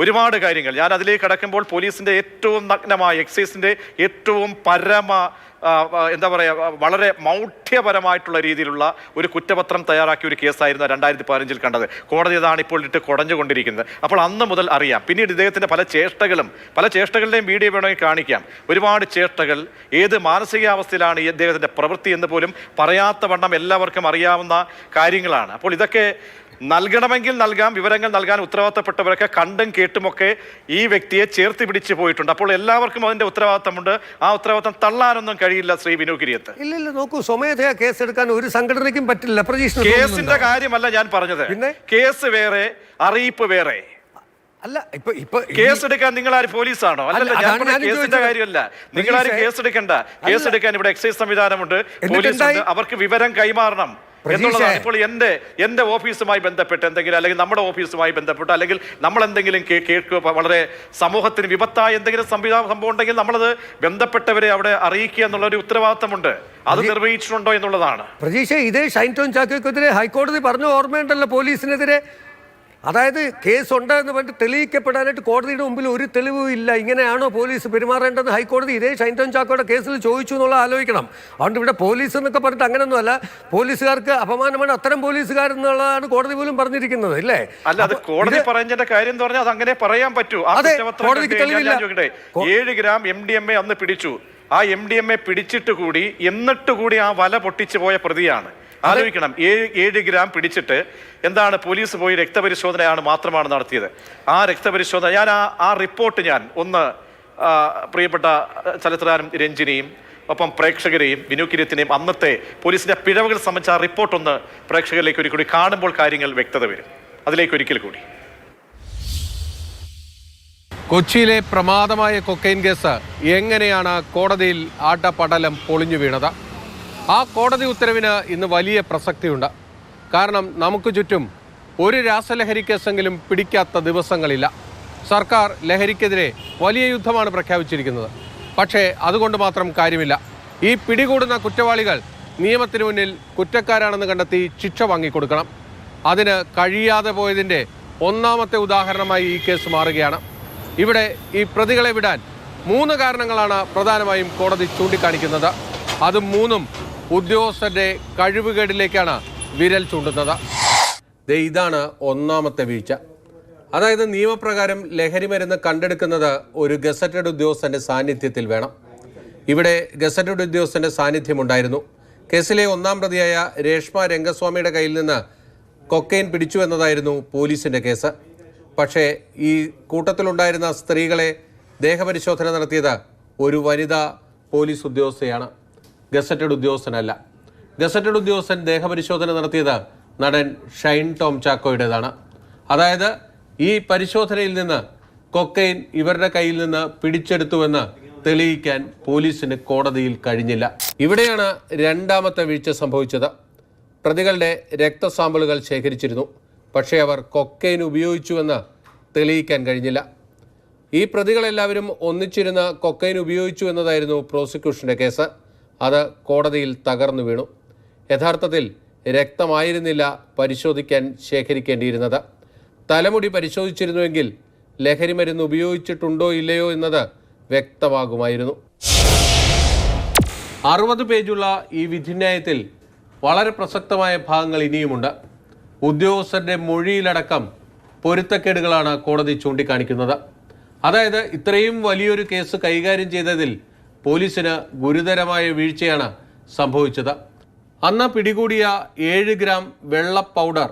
ഒരുപാട് കാര്യങ്ങൾ. ഞാൻ അതിലേക്ക് കടക്കുമ്പോൾ പോലീസിന്റെ ഏറ്റവും നഗ്നമായ എക്സൈസിന്റെ ഏറ്റവും പരമ എന്താ പറയുക വളരെ മൗഢ്യപരമായിട്ടുള്ള രീതിയിലുള്ള ഒരു കുറ്റപത്രം തയ്യാറാക്കിയ ഒരു കേസായിരുന്നു രണ്ടായിരത്തി പതിനഞ്ചിൽ കണ്ടത്. കോടതി അതാണ് ഇപ്പോൾ ഇട്ട് കുടഞ്ഞുകൊണ്ടിരിക്കുന്നത്. അപ്പോൾ അന്ന് മുതൽ അറിയാം. പിന്നീട് ഇദ്ദേഹത്തിന്റെ പല ചേഷ്ടകളും പല ചേഷ്ടകളുടെയും വീഡിയോ വേണമെങ്കിൽ കാണിക്കാം. ഒരുപാട് ചേഷ്ടകൾ ഏത് മാനസികാവസ്ഥയിലാണ് ഈ അദ്ദേഹത്തിന്റെ പ്രവൃത്തി എന്ന് പോലും പറയാത്ത വണ്ണം എല്ലാവർക്കും അറിയാവുന്ന കാര്യങ്ങളാണ്. അപ്പോൾ ഇതൊക്കെ നൽകണമെങ്കിൽ നൽകാം വിവരങ്ങൾ നൽകാൻ ഉത്തരവാദിത്തപ്പെട്ടവരൊക്കെ കണ്ടും കേട്ടുമൊക്കെ ഈ വ്യക്തിയെ ചേർത്ത് പിടിച്ചു പോയിട്ടുണ്ട്. അപ്പോൾ എല്ലാവർക്കും അതിന്റെ ഉത്തരവാദിത്തമുണ്ട്. ആ ഉത്തരവാദിത്തം തള്ളാനൊന്നും കഴിയില്ല ശ്രീ വിനു കിരിയത്ത് ഇല്ല നോക്കൂ സ്വമേധയാ കേസെടുക്കാൻ ഒരു സംഘടനയ്ക്കും പറ്റില്ല. കേസിന്റെ കാര്യമല്ല ഞാൻ പറഞ്ഞത്. കേസ് വേറെ അറിയിപ്പ് വേറെ. അല്ല ഇപ്പൊ ഇപ്പൊ കേസ് എടുക്കാൻ നിങ്ങൾ ആര് പോലീസാണോ അല്ലല്ല ഞാൻ കേസിന്റെ കാര്യമല്ല. നിങ്ങൾ ആര് കേസ് എടുക്കണ്ട കേസ് എടുക്കാൻ ഇവിടെ എക്സൈസ് സംവിധാനമുണ്ട്. പോലീസ് അവർക്ക് വിവരം കൈമാറണം. എന്നുള്ളതാണ്. ഇപ്പോൾ എന്റെ എന്റെ ഓഫീസുമായി ബന്ധപ്പെട്ട് എന്തെങ്കിലും അല്ലെങ്കിൽ നമ്മുടെ ഓഫീസുമായി ബന്ധപ്പെട്ട് അല്ലെങ്കിൽ നമ്മൾ എന്തെങ്കിലും കേൾക്കുക വളരെ സമൂഹത്തിന് വിപത്തായ എന്തെങ്കിലും സംവിധാനം സംഭവം ഉണ്ടെങ്കിൽ നമ്മളത് ബന്ധപ്പെട്ടവരെ അവിടെ അറിയിക്കുക എന്നുള്ള ഒരു ഉത്തരവാദിത്തമുണ്ട്. അത് നിർവഹിച്ചിട്ടുണ്ടോ എന്നുള്ളതാണ്. പ്രതീക്ഷ ഇതേ ഷൈൻ ടോൺ ചാക്കോയ്ക്കെതിരെ ഹൈക്കോടതി പറഞ്ഞു ഓർമ്മയുണ്ടല്ലോ പോലീസിനെതിരെ. അതായത് കേസ് ഉണ്ട് എന്ന് പറഞ്ഞിട്ട് തെളിയിക്കപ്പെടാനായിട്ട് കോടതിയുടെ മുമ്പിൽ ഒരു തെളിവും ഇല്ല. ഇങ്ങനെയാണോ പോലീസ് പെരുമാറേണ്ടതെന്ന് ഹൈക്കോടതി ഇതേ ഷൈൻ ടോൺ ചാക്കോയുടെ കേസിൽ ചോദിച്ചു എന്നുള്ള ആലോചിക്കണം. അതുകൊണ്ട് ഇവിടെ പോലീസ് എന്നൊക്കെ പറഞ്ഞിട്ട് അങ്ങനെയൊന്നുമല്ല. പോലീസുകാർക്ക് അപമാനമാണ് അത്തരം പോലീസുകാരെന്നുള്ളതാണ് കോടതി പോലും പറഞ്ഞിരിക്കുന്നത് അല്ലേ അല്ല അത് കോടതി പറഞ്ഞതിന്റെ കാര്യം എന്ന് പറഞ്ഞാൽ അത് അങ്ങനെ പറയാൻ പറ്റൂ. കോടതിക്ക് തെളിവില്ല. ഏഴ് gram M D M A അന്ന് പിടിച്ചു. ആ എം ഡി എം എ പിടിച്ചിട്ട് കൂടി എന്നിട്ട് കൂടി ആ വല പൊട്ടിച്ചു പോയ പ്രതിയാണ്. ആലോചിക്കണം. ഏഴ് ഏഴ് ഗ്രാം പിടിച്ചിട്ട് എന്താണ് പോലീസ് പോയി രക്തപരിശോധനയാണ് മാത്രമാണ് നടത്തിയത്. ആ രക്തപരിശോധന ഞാൻ ആ ആ റിപ്പോർട്ട് ഞാൻ ഒന്ന് പ്രിയപ്പെട്ട ചലച്ചിത്രാനും രഞ്ജിനിയും ഒപ്പം പ്രേക്ഷകരെയും വിനുക്കിര്യത്തിനെയും അന്നത്തെ പോലീസിന്റെ പിഴവുകൾ സംബന്ധിച്ച ആ റിപ്പോർട്ട് ഒന്ന് പ്രേക്ഷകരിലേക്ക് ഒരു കൂടി കാണുമ്പോൾ കാര്യങ്ങൾ വ്യക്തത വരും. അതിലേക്ക് ഒരിക്കൽ കൂടി. കൊച്ചിയിലെ പ്രമാദമായ കൊക്കൈൻ കേസ് എങ്ങനെയാണ് കോടതിയിൽ ആട്ടപടലം പൊളിഞ്ഞു വീണത്? ആ കോടതി ഉത്തരവിന് ഇന്ന് വലിയ പ്രസക്തിയുണ്ട്. കാരണം നമുക്ക് ചുറ്റും ഒരു രാസലഹരി കേസെങ്കിലും പിടിക്കാത്ത ദിവസങ്ങളില്ല. സർക്കാർ ലഹരിക്കെതിരെ വലിയ യുദ്ധമാണ് പ്രഖ്യാപിച്ചിരിക്കുന്നത്. പക്ഷേ അതുകൊണ്ട് മാത്രം കാര്യമില്ല. ഈ പിടികൂടുന്ന കുറ്റവാളികൾ നിയമത്തിന് മുന്നിൽ കുറ്റക്കാരാണെന്ന് കണ്ടെത്തി ശിക്ഷ വാങ്ങിക്കൊടുക്കണം. അതിന് കഴിയാതെ പോയതിന്റെ ഒന്നാമത്തെ ഉദാഹരണമായി ഈ കേസ് മാറുകയാണ്. ഇവിടെ ഈ പ്രതികളെ വിടാൻ മൂന്ന് കാരണങ്ങളാണ് പ്രധാനമായും കോടതി ചൂണ്ടിക്കാണിക്കുന്നത്. അത് മൂന്നും ഉദ്യോഗസ്ഥരുടെ കഴിവുകേടിലേക്കാണ് വിരൽ ചൂണ്ടുന്നത്. ഇതാണ് ഒന്നാമത്തെ വീഴ്ച. അതായത് നിയമപ്രകാരം ലഹരി മരുന്ന് കണ്ടെടുക്കുന്നത് ഒരു ഗസറ്റഡ് ഉദ്യോഗസ്ഥന്റെ സാന്നിധ്യത്തിൽ വേണം. ഇവിടെ ഗസറ്റഡ് ഉദ്യോഗസ്ഥന്റെ സാന്നിധ്യമുണ്ടായിരുന്നു. കേസിലെ ഒന്നാം പ്രതിയായ രേഷ്മ രംഗസ്വാമിയുടെ കയ്യിൽ നിന്ന് കൊക്കൈൻ പിടിച്ചു എന്നതായിരുന്നു പോലീസിന്റെ കേസ്. പക്ഷേ ഈ കൂട്ടത്തിലുണ്ടായിരുന്ന സ്ത്രീകളെ ദേഹപരിശോധന നടത്തിയത് ഒരു വനിതാ പോലീസ് ഉദ്യോഗസ്ഥയാണ്. ഗസറ്റഡ് ഉദ്യോഗസ്ഥനല്ല. ഗസറ്റഡ് ഉദ്യോഗസ്ഥൻ ദേഹപരിശോധന നടത്തിയത് നടൻ ഷൈൻ ടോം ചാക്കോയുടേതാണ്. അതായത് ഈ പരിശോധനയിൽ നിന്ന് കൊക്കൈൻ ഇവരുടെ കയ്യിൽ നിന്ന് പിടിച്ചെടുത്തുവെന്ന് തെളിയിക്കാൻ പോലീസിന് കോടതിയിൽ കഴിഞ്ഞില്ല. ഇവിടെയാണ് രണ്ടാമത്തെ വീഴ്ച സംഭവിച്ചത്. പ്രതികളുടെ രക്തസാമ്പിളുകൾ ശേഖരിച്ചിരുന്നു. പക്ഷേ അവർ കൊക്കൈൻ ഉപയോഗിച്ചുവെന്ന് തെളിയിക്കാൻ കഴിഞ്ഞില്ല. ഈ പ്രതികളെല്ലാവരും ഒന്നിച്ചിരുന്ന് കൊക്കൈൻ ഉപയോഗിച്ചു എന്നതായിരുന്നു പ്രോസിക്യൂഷന്റെ കേസ്. അത് കോടതിയിൽ തകർന്നു വീണു. യഥാർത്ഥത്തിൽ രക്തമായിരുന്നില്ല പരിശോധിക്കാൻ ശേഖരിക്കേണ്ടിയിരുന്നത്. തലമുടി പരിശോധിച്ചിരുന്നുവെങ്കിൽ ലഹരി മരുന്ന് ഉപയോഗിച്ചിട്ടുണ്ടോ ഇല്ലയോ എന്നത് വ്യക്തമാകുമായിരുന്നു. അറുപത് പേജുള്ള ഈ വിധിന്യായത്തിൽ വളരെ പ്രസക്തമായ ഭാഗങ്ങൾ ഇനിയുമുണ്ട്. ഉദ്യോഗസ്ഥരുടെ മൊഴിയിലടക്കം പൊരുത്തക്കേടുകളാണ് കോടതി ചൂണ്ടിക്കാണിക്കുന്നത്. അതായത് ഇത്രയും വലിയൊരു കേസ് കൈകാര്യം ചെയ്തതിൽ പോലീസിന് ഗുരുതരമായ വീഴ്ചയാണ് സംഭവിച്ചത്. അന്ന് പിടികൂടിയ ഏഴ് ഗ്രാം വെള്ള പൗഡർ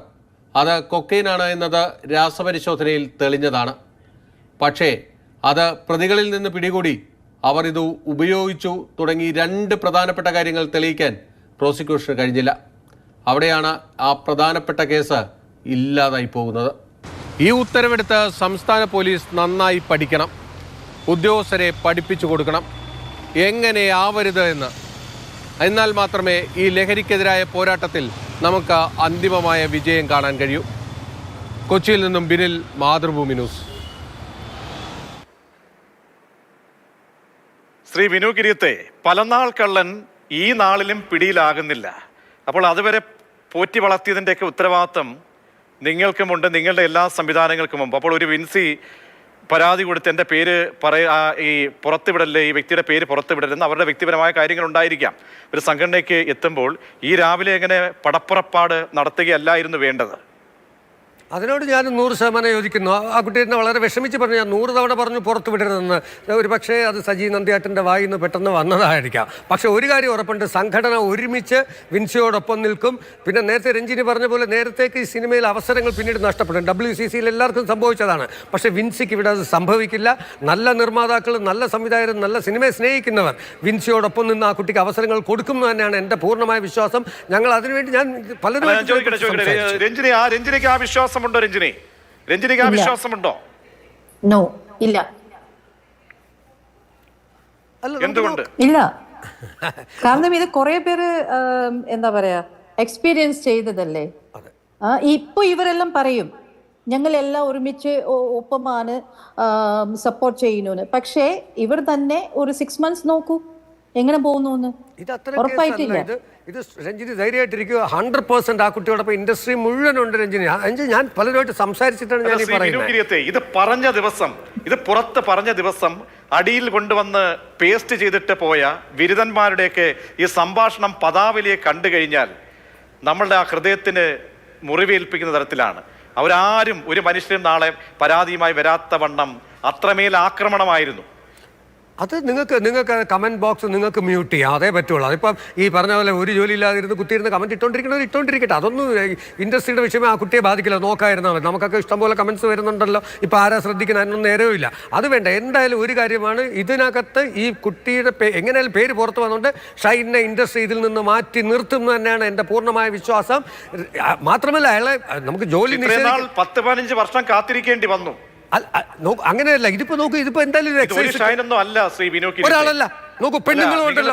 അത് കൊക്കൈനാണ് എന്നത് രാസപരിശോധനയിൽ തെളിഞ്ഞതാണ്. പക്ഷേ അത് പ്രതികളിൽ നിന്ന് പിടികൂടി അവർ ഇത് ഉപയോഗിച്ചു തുടങ്ങി രണ്ട് പ്രധാനപ്പെട്ട കാര്യങ്ങൾ തെളിയിക്കാൻ പ്രോസിക്യൂഷന് കഴിഞ്ഞില്ല. അവിടെയാണ് ആ പ്രധാനപ്പെട്ട കേസ് ഇല്ലാതായി പോകുന്നത്. ഈ ഉത്തരവെടുത്ത് സംസ്ഥാന പോലീസ് നന്നായി പഠിക്കണം. ഉദ്യോഗസ്ഥരെ പഠിപ്പിച്ചു കൊടുക്കണം. എങ്ങനെ ആവരുത് എന്ന്. എന്നാൽ മാത്രമേ ഈ ലഹരിക്കെതിരായ പോരാട്ടത്തിൽ നമുക്ക് അന്തിമമായ വിജയം കാണാൻ കഴിയൂ. കൊച്ചിയിൽ നിന്നും ബിനിൽ മാതൃഭൂമി ന്യൂസ്. ശ്രീ വിനു കിരീത്തെ പലനാൾ കള്ളൻ ഈ നാളിലും പിടിയിലാകുന്നില്ല. അപ്പോൾ അതുവരെ പോറ്റി വളർത്തിയതിന്റെയൊക്കെ ഉത്തരവാദിത്വം നിങ്ങൾക്കുമുണ്ട് നിങ്ങളുടെ എല്ലാ സംവിധാനങ്ങൾക്കും മുമ്പ് അപ്പോൾ ഒരു വിൻസി പരാതി കൊടുത്ത് എന്റെ പേര് പറയ ഈ പുറത്തുവിടല്ലേ ഈ വ്യക്തിയുടെ പേര് പുറത്തുവിടലെന്ന് അവരുടെ വ്യക്തിപരമായ കാര്യങ്ങൾ ഉണ്ടായിരിക്കാം. ഒരു സംഘടനയ്ക്ക് എത്തുമ്പോൾ ഈ രാവിലെ എങ്ങനെ പടപ്പുറപ്പാട് നടത്തുകയല്ലായിരുന്നു വേണ്ടത്. അതിനോട് ഞാൻ നൂറ് ശതമാനം യോജിക്കുന്നു. ആ- കുട്ടീനെ വളരെ വിഷമിച്ച് പറഞ്ഞു. ഞാൻ നൂറ് തവണ പറഞ്ഞു പുറത്തു വിടരുതെന്ന്. ഒരു പക്ഷേ അത് സജി നന്ദിയാട്ടിന്റെ വായിൽ നിന്ന് പെട്ടെന്ന് വന്നതായിരിക്കാം. പക്ഷേ ഒരു കാര്യം ഉറപ്പുണ്ട്. സംഘടന ഒരുമിച്ച് വിൻസിയോടൊപ്പം നിൽക്കും. പിന്നെ നേരത്തെ രഞ്ജിനി പറഞ്ഞ പോലെ നേരത്തേക്ക് ഈ സിനിമയിൽ അവസരങ്ങൾ പിന്നീട് നഷ്ടപ്പെടും. ഡബ്ല്യു സി സിയിൽ എല്ലാവർക്കും സംഭവിച്ചതാണ്. പക്ഷേ വിൻസിക്ക് ഇവിടെ അത് സംഭവിക്കില്ല. നല്ല നിർമ്മാതാക്കൾ നല്ല സംവിധായകർ നല്ല സിനിമയെ സ്നേഹിക്കുന്നവർ വിൻസിയോടൊപ്പം നിന്ന് ആ കുട്ടിക്ക് അവസരങ്ങൾ കൊടുക്കും തന്നെയാണ് എന്റെ പൂർണമായ വിശ്വാസം. ഞങ്ങൾ അതിനുവേണ്ടി ഞാൻ പലരും രഞ്ജിനി ആ രഞ്ജിനിക്ക് ആ വിശ്വാസമുണ്ടോ രഞ്ജിനി? രഞ്ജിനിക്ക് ആ. വിശ്വാസമുണ്ടോ? നോ ഇല്ല. എന്തുകൊണ്ട്? ഇല്ല. കാരണം ഇത് കുറെ പേര് എന്താ പറയാ എക്സ്പീരിയൻസ് ചെയ്തതല്ലേ? ഇപ്പൊ ഇവരെല്ലാം പറയും ഞങ്ങളെല്ലാം ഒരുമിച്ച് ഒപ്പമാണ് സപ്പോർട്ട് ചെയ്യുന്നു പക്ഷേ ഇവർ തന്നെ ഒരു സിക്സ് മന്ത്സ് നോക്കൂ. എങ്ങനെ പോകുന്നു എന്ന്? ഉറപ്പായിട്ടില്ല. ഇത് രഞ്ജിനി ധൈര്യമായിട്ടിരിക്കുക. ഹൺഡ്രഡ് പെർസെന്റ് ആ കുട്ടിയോടൊപ്പം ഇൻഡസ്ട്രി മുഴുവൻ ഉണ്ട് രഞ്ജിനി ആ- ഞാൻ പലരുമായിട്ട് സംസാരിച്ചിട്ടാണ് ഞാൻ ഈ പറയുന്നത്. ഇത് പറഞ്ഞ ദിവസം ഇത് പുറത്ത് പറഞ്ഞ ദിവസം അടിയിൽ കൊണ്ടുവന്ന് പേസ്റ്റ് ചെയ്തിട്ട് പോയ ബിരുദന്മാരുടെയൊക്കെ ഈ സംഭാഷണം പദാവലിയെ കണ്ടു കഴിഞ്ഞാൽ നമ്മളുടെ ആ ഹൃദയത്തിന് മുറിവേൽപ്പിക്കുന്ന തരത്തിലാണ്. അവരാരും ഒരു മനുഷ്യനും നാളെ പരാതിയുമായി വരാത്ത വണ്ണം അത്രമേൽ ആക്രമണമായിരുന്നു. അത് നിങ്ങൾക്ക് നിങ്ങൾക്ക് കമന്റ് ബോക്സ് നിങ്ങൾക്ക് മ്യൂട്ട് ചെയ്യാം. അതേ പറ്റുള്ളൂ. അതിപ്പം ഈ പറഞ്ഞ പോലെ ഒരു ജോലി ഇല്ലാതിരുന്ന് കുത്തിയിരുന്ന് കമന്റ് ഇട്ടോണ്ടിരിക്കുന്നവർ ഇട്ടോണ്ടിരിക്കട്ടെ. അതൊന്നും ഇൻഡസ്ട്രിയുടെ വിഷയമേ ആ കുട്ടിയെ ബാധിക്കില്ല. നോക്കായിരുന്നാൽ മതി. നമുക്കൊക്കെ ഇഷ്ടംപോലെ കമന്റ്സ് വരുന്നുണ്ടല്ലോ. ഇപ്പം ആരാ ശ്രദ്ധിക്കുന്ന അതിനൊന്നും നേരവുമില്ല അത് വേണ്ട. എന്തായാലും ഒരു കാര്യമാണ്. ഇതിനകത്ത് ഈ കുട്ടിയുടെ പേ എങ്ങനെയാലും പേര് പുറത്ത് വന്നുകൊണ്ട് ഷൈനെ ഇൻഡസ്ട്രി ഇതിൽ നിന്ന് മാറ്റി നിർത്തും തന്നെയാണ് എന്റെ പൂർണമായ വിശ്വാസം. മാത്രമല്ല അയാളെ നമുക്ക് ജോലി പത്ത് പതിനഞ്ച് വർഷം കാത്തിരിക്കേണ്ടി വന്നു. അങ്ങനെയല്ല. ഇതിപ്പോ നോക്കൂ ഇതിപ്പോ എന്തായാലും അല്ല ശ്രീ വിനോക്കി. ഒരാളല്ല. നോക്കൂ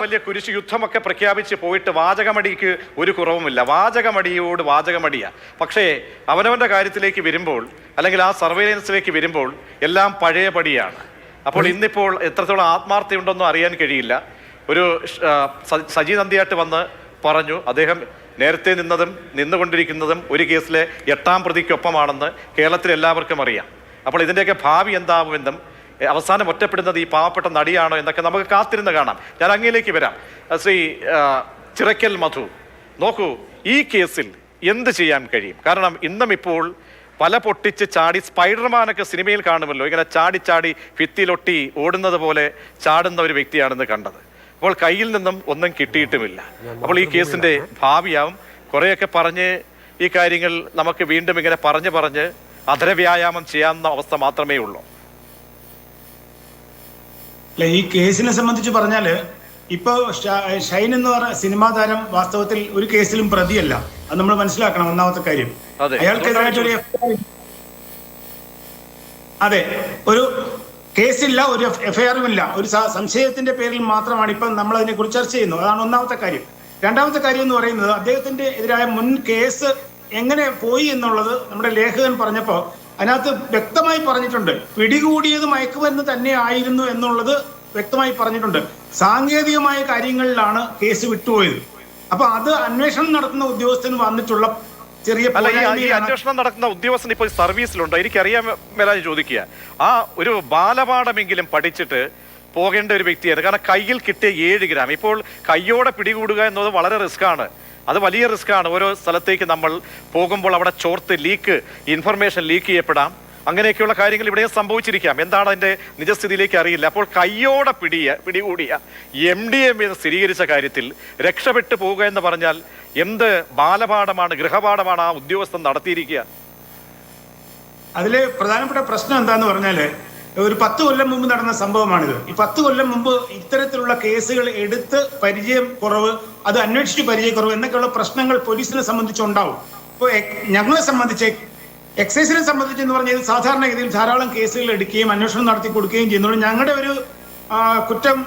വലിയ കുരിശ് യുദ്ധമൊക്കെ പ്രഖ്യാപിച്ച് പോയിട്ട് വാചകമടിക്ക് ഒരു കുറവുമില്ല. വാചകമടിയോട് വാചകമടിയാ. പക്ഷേ അവനവന്റെ കാര്യത്തിലേക്ക് വരുമ്പോൾ അല്ലെങ്കിൽ ആ സർവൈലൻസിലേക്ക് വരുമ്പോൾ എല്ലാം പഴയ പടിയാണ് അപ്പോൾ ഇന്നിപ്പോൾ എത്രത്തോളം ആത്മാർത്ഥയുണ്ടെന്നും അറിയാൻ കഴിയില്ല. ഒരു സജി നന്ദിയായിട്ട് വന്ന് പറഞ്ഞു അദ്ദേഹം നേരത്തെ നിന്നതും നിന്നുകൊണ്ടിരിക്കുന്നതും ഒരു കേസിലെ എട്ടാം പ്രതിക്കൊപ്പമാണെന്ന് കേരളത്തിൽ എല്ലാവർക്കും അറിയാം. അപ്പോൾ ഇതിന്റെയൊക്കെ ഭാവി എന്താവുമെന്നും അവസാനം ഒറ്റപ്പെടുന്നത് ഈ പാവപ്പെട്ട നടിയാണോ എന്നൊക്കെ നമുക്ക് കാത്തിരുന്ന് കാണാം. ഞാൻ അങ്ങയിലേക്ക് വരാം. ശ്രീ ചിറക്കൽ മധു നോക്കൂ ഈ കേസിൽ എന്ത് ചെയ്യാൻ കഴിയും? കാരണം ഇന്നും ഇപ്പോൾ പല പൊട്ടിച്ച് ചാടി സ്പൈഡർമാനൊക്കെ സിനിമയിൽ കാണുമല്ലോ. ഇങ്ങനെ ചാടി ചാടി ഭിത്തിയിലൊട്ടി ഓടുന്നത് പോലെ ചാടുന്ന ഒരു വ്യക്തിയാണെന്ന് കണ്ടത്. അപ്പോൾ കയ്യിൽ നിന്നും ഒന്നും കിട്ടിയിട്ടുമില്ല. അപ്പോൾ ഈ കേസിന്റെ ഭാവിയാവും. കുറേയൊക്കെ പറഞ്ഞ് ഈ കാര്യങ്ങൾ നമുക്ക് വീണ്ടും ഇങ്ങനെ പറഞ്ഞ് പറഞ്ഞ് അധര വ്യായാമം ചെയ്യാവുന്ന അവസ്ഥ മാത്രമേ ഉള്ളൂ. അല്ല ഈ കേസിനെ സംബന്ധിച്ച് പറഞ്ഞാൽ ഇപ്പൊ ഷൈൻ എന്ന് പറഞ്ഞ സിനിമാ താരം വാസ്തവത്തിൽ ഒരു കേസിലും പ്രതിയല്ല. അത് നമ്മൾ മനസ്സിലാക്കണം ഒന്നാമത്തെ കാര്യം. അതെ. അയാൾക്കെതിരായിട്ട് ഒരു അതെ ഒരു കേസില്ല ഒരു എഫ്ഐആറും ഇല്ല. ഒരു സംശയത്തിന്റെ പേരിൽ മാത്രമാണ് ഇപ്പം നമ്മൾ അതിനെ കുറിച്ച് ചർച്ച ചെയ്യുന്നത്. അതാണ് ഒന്നാമത്തെ കാര്യം. രണ്ടാമത്തെ കാര്യം എന്ന് പറയുന്നത് അദ്ദേഹത്തിന്റെ എതിരായ മുൻ കേസ് എങ്ങനെ പോയി എന്നുള്ളത് നമ്മുടെ ലേഖകൻ പറഞ്ഞപ്പോൾ അതിനകത്ത് വ്യക്തമായി പറഞ്ഞിട്ടുണ്ട്. പിടികൂടിയത് മയക്കുമരുന്ന് തന്നെ ആയിരുന്നു എന്നുള്ളത് വ്യക്തമായി പറഞ്ഞിട്ടുണ്ട്. സാങ്കേതികമായ കാര്യങ്ങളിലാണ് കേസ് വിട്ടുപോയത്. അപ്പൊ അത് അന്വേഷണം നടത്തുന്ന ഉദ്യോഗസ്ഥന് വന്നിട്ടുള്ള ചെറിയ ഈ അന്വേഷണം നടക്കുന്ന ഉദ്യോഗസ്ഥൻ ഇപ്പോൾ സർവീസിലുണ്ടോ. എനിക്കറിയാൻ മേലാൻ ചോദിക്കുക. ആ ഒരു ബാലപാഠമെങ്കിലും പഠിച്ചിട്ട് പോകേണ്ട ഒരു വ്യക്തിയാണ് കാരണം കയ്യിൽ കിട്ടിയ ഏഴ് ഗ്രാം. ഇപ്പോൾ കയ്യോടെ പിടികൂടുക എന്നത് വളരെ റിസ്ക്കാണ്. അത് വലിയ റിസ്ക്കാണ് ഓരോ സ്ഥലത്തേക്ക് നമ്മൾ പോകുമ്പോൾ അവിടെ ചോർത്ത് ലീക്ക് ഇൻഫർമേഷൻ ലീക്ക് ചെയ്യപ്പെടാം. അങ്ങനെയൊക്കെയുള്ള കാര്യങ്ങൾ ഇവിടെ സംഭവിച്ചിരിക്കാം. എന്താണ് അതിന്റെ നിജസ്ഥിതിയിലേക്ക് അറിയില്ല. അപ്പോൾ കയ്യോടെ പിടിയ പിടികൂടിയ എം ഡി എം എന്ന് സ്ഥിരീകരിച്ച കാര്യത്തിൽ രക്ഷപ്പെട്ടു പോവുക എന്ന് പറഞ്ഞാൽ എന്ത് ബാലപാഠമാണ് ഗൃഹപാഠമാണ് ആ ഉദ്യോഗസ്ഥൻ നടത്തിയിരിക്കുക? അതിലെ പ്രധാനപ്പെട്ട പ്രശ്നം എന്താന്ന് പറഞ്ഞാൽ ഒരു പത്ത് കൊല്ലം മുമ്പ് നടന്ന സംഭവമാണിത്. ഈ പത്ത് കൊല്ലം മുമ്പ് ഇത്തരത്തിലുള്ള കേസുകൾ എടുത്ത് പരിചയം കുറവ് അത് അന്വേഷിച്ച് പരിചയക്കുറവ് എന്നൊക്കെയുള്ള പ്രശ്നങ്ങൾ പോലീസിനെ സംബന്ധിച്ചുണ്ടാവും ഇപ്പോൾ ഞങ്ങളെ സംബന്ധിച്ച് എക്സൈസിനെ സംബന്ധിച്ച് എന്ന് പറഞ്ഞാൽ സാധാരണ സാധാരണഗതിയിൽ ധാരാളം കേസുകൾ എടുക്കുകയും അന്വേഷണം നടത്തി കൊടുക്കുകയും ചെയ്യുന്നുള്ളൂ ഞങ്ങളുടെ ഒരു കുറ്റം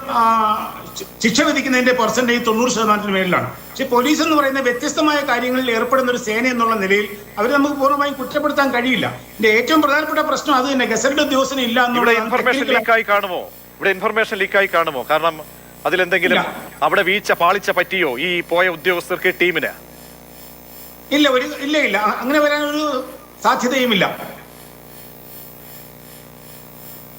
ശിക്ഷ വിധിക്കുന്നതിന്റെ പെർസെന്റേജ് തൊണ്ണൂറ് ശതമാനത്തിന് മേളിലാണ് പക്ഷെ പോലീസ് എന്ന് പറയുന്ന വ്യത്യസ്തമായ കാര്യങ്ങളിൽ ഏർപ്പെടുന്ന ഒരു സേന എന്നുള്ള നിലയിൽ അവർ നമുക്ക് പൂർണമായും കുറ്റപ്പെടുത്താൻ കഴിയില്ല. ഇതിന്റെ ഏറ്റവും പ്രധാനപ്പെട്ട പ്രശ്നം അത് തന്നെ ഗസറ്റ് ഉദ്യോഗസ്ഥന് ഇല്ല എന്നുള്ള ഇൻഫർമേഷൻ ലീക്കായി കാണുമോ? ഇവിടെ ഇൻഫർമേഷൻ ലീക്കായി കാണുമോ? കാരണം അതിലെന്തെങ്കിലും അവിടെ വീഴ്ച പാളിച്ച പറ്റിയോ ഈ പോയ ഉദ്യോഗസ്ഥർക്ക് ടീമിന്? ഇല്ല ഒരു ഇല്ല ഇല്ല. അങ്ങനെ വരാൻ ഒരു സാധ്യതയുമില്ല.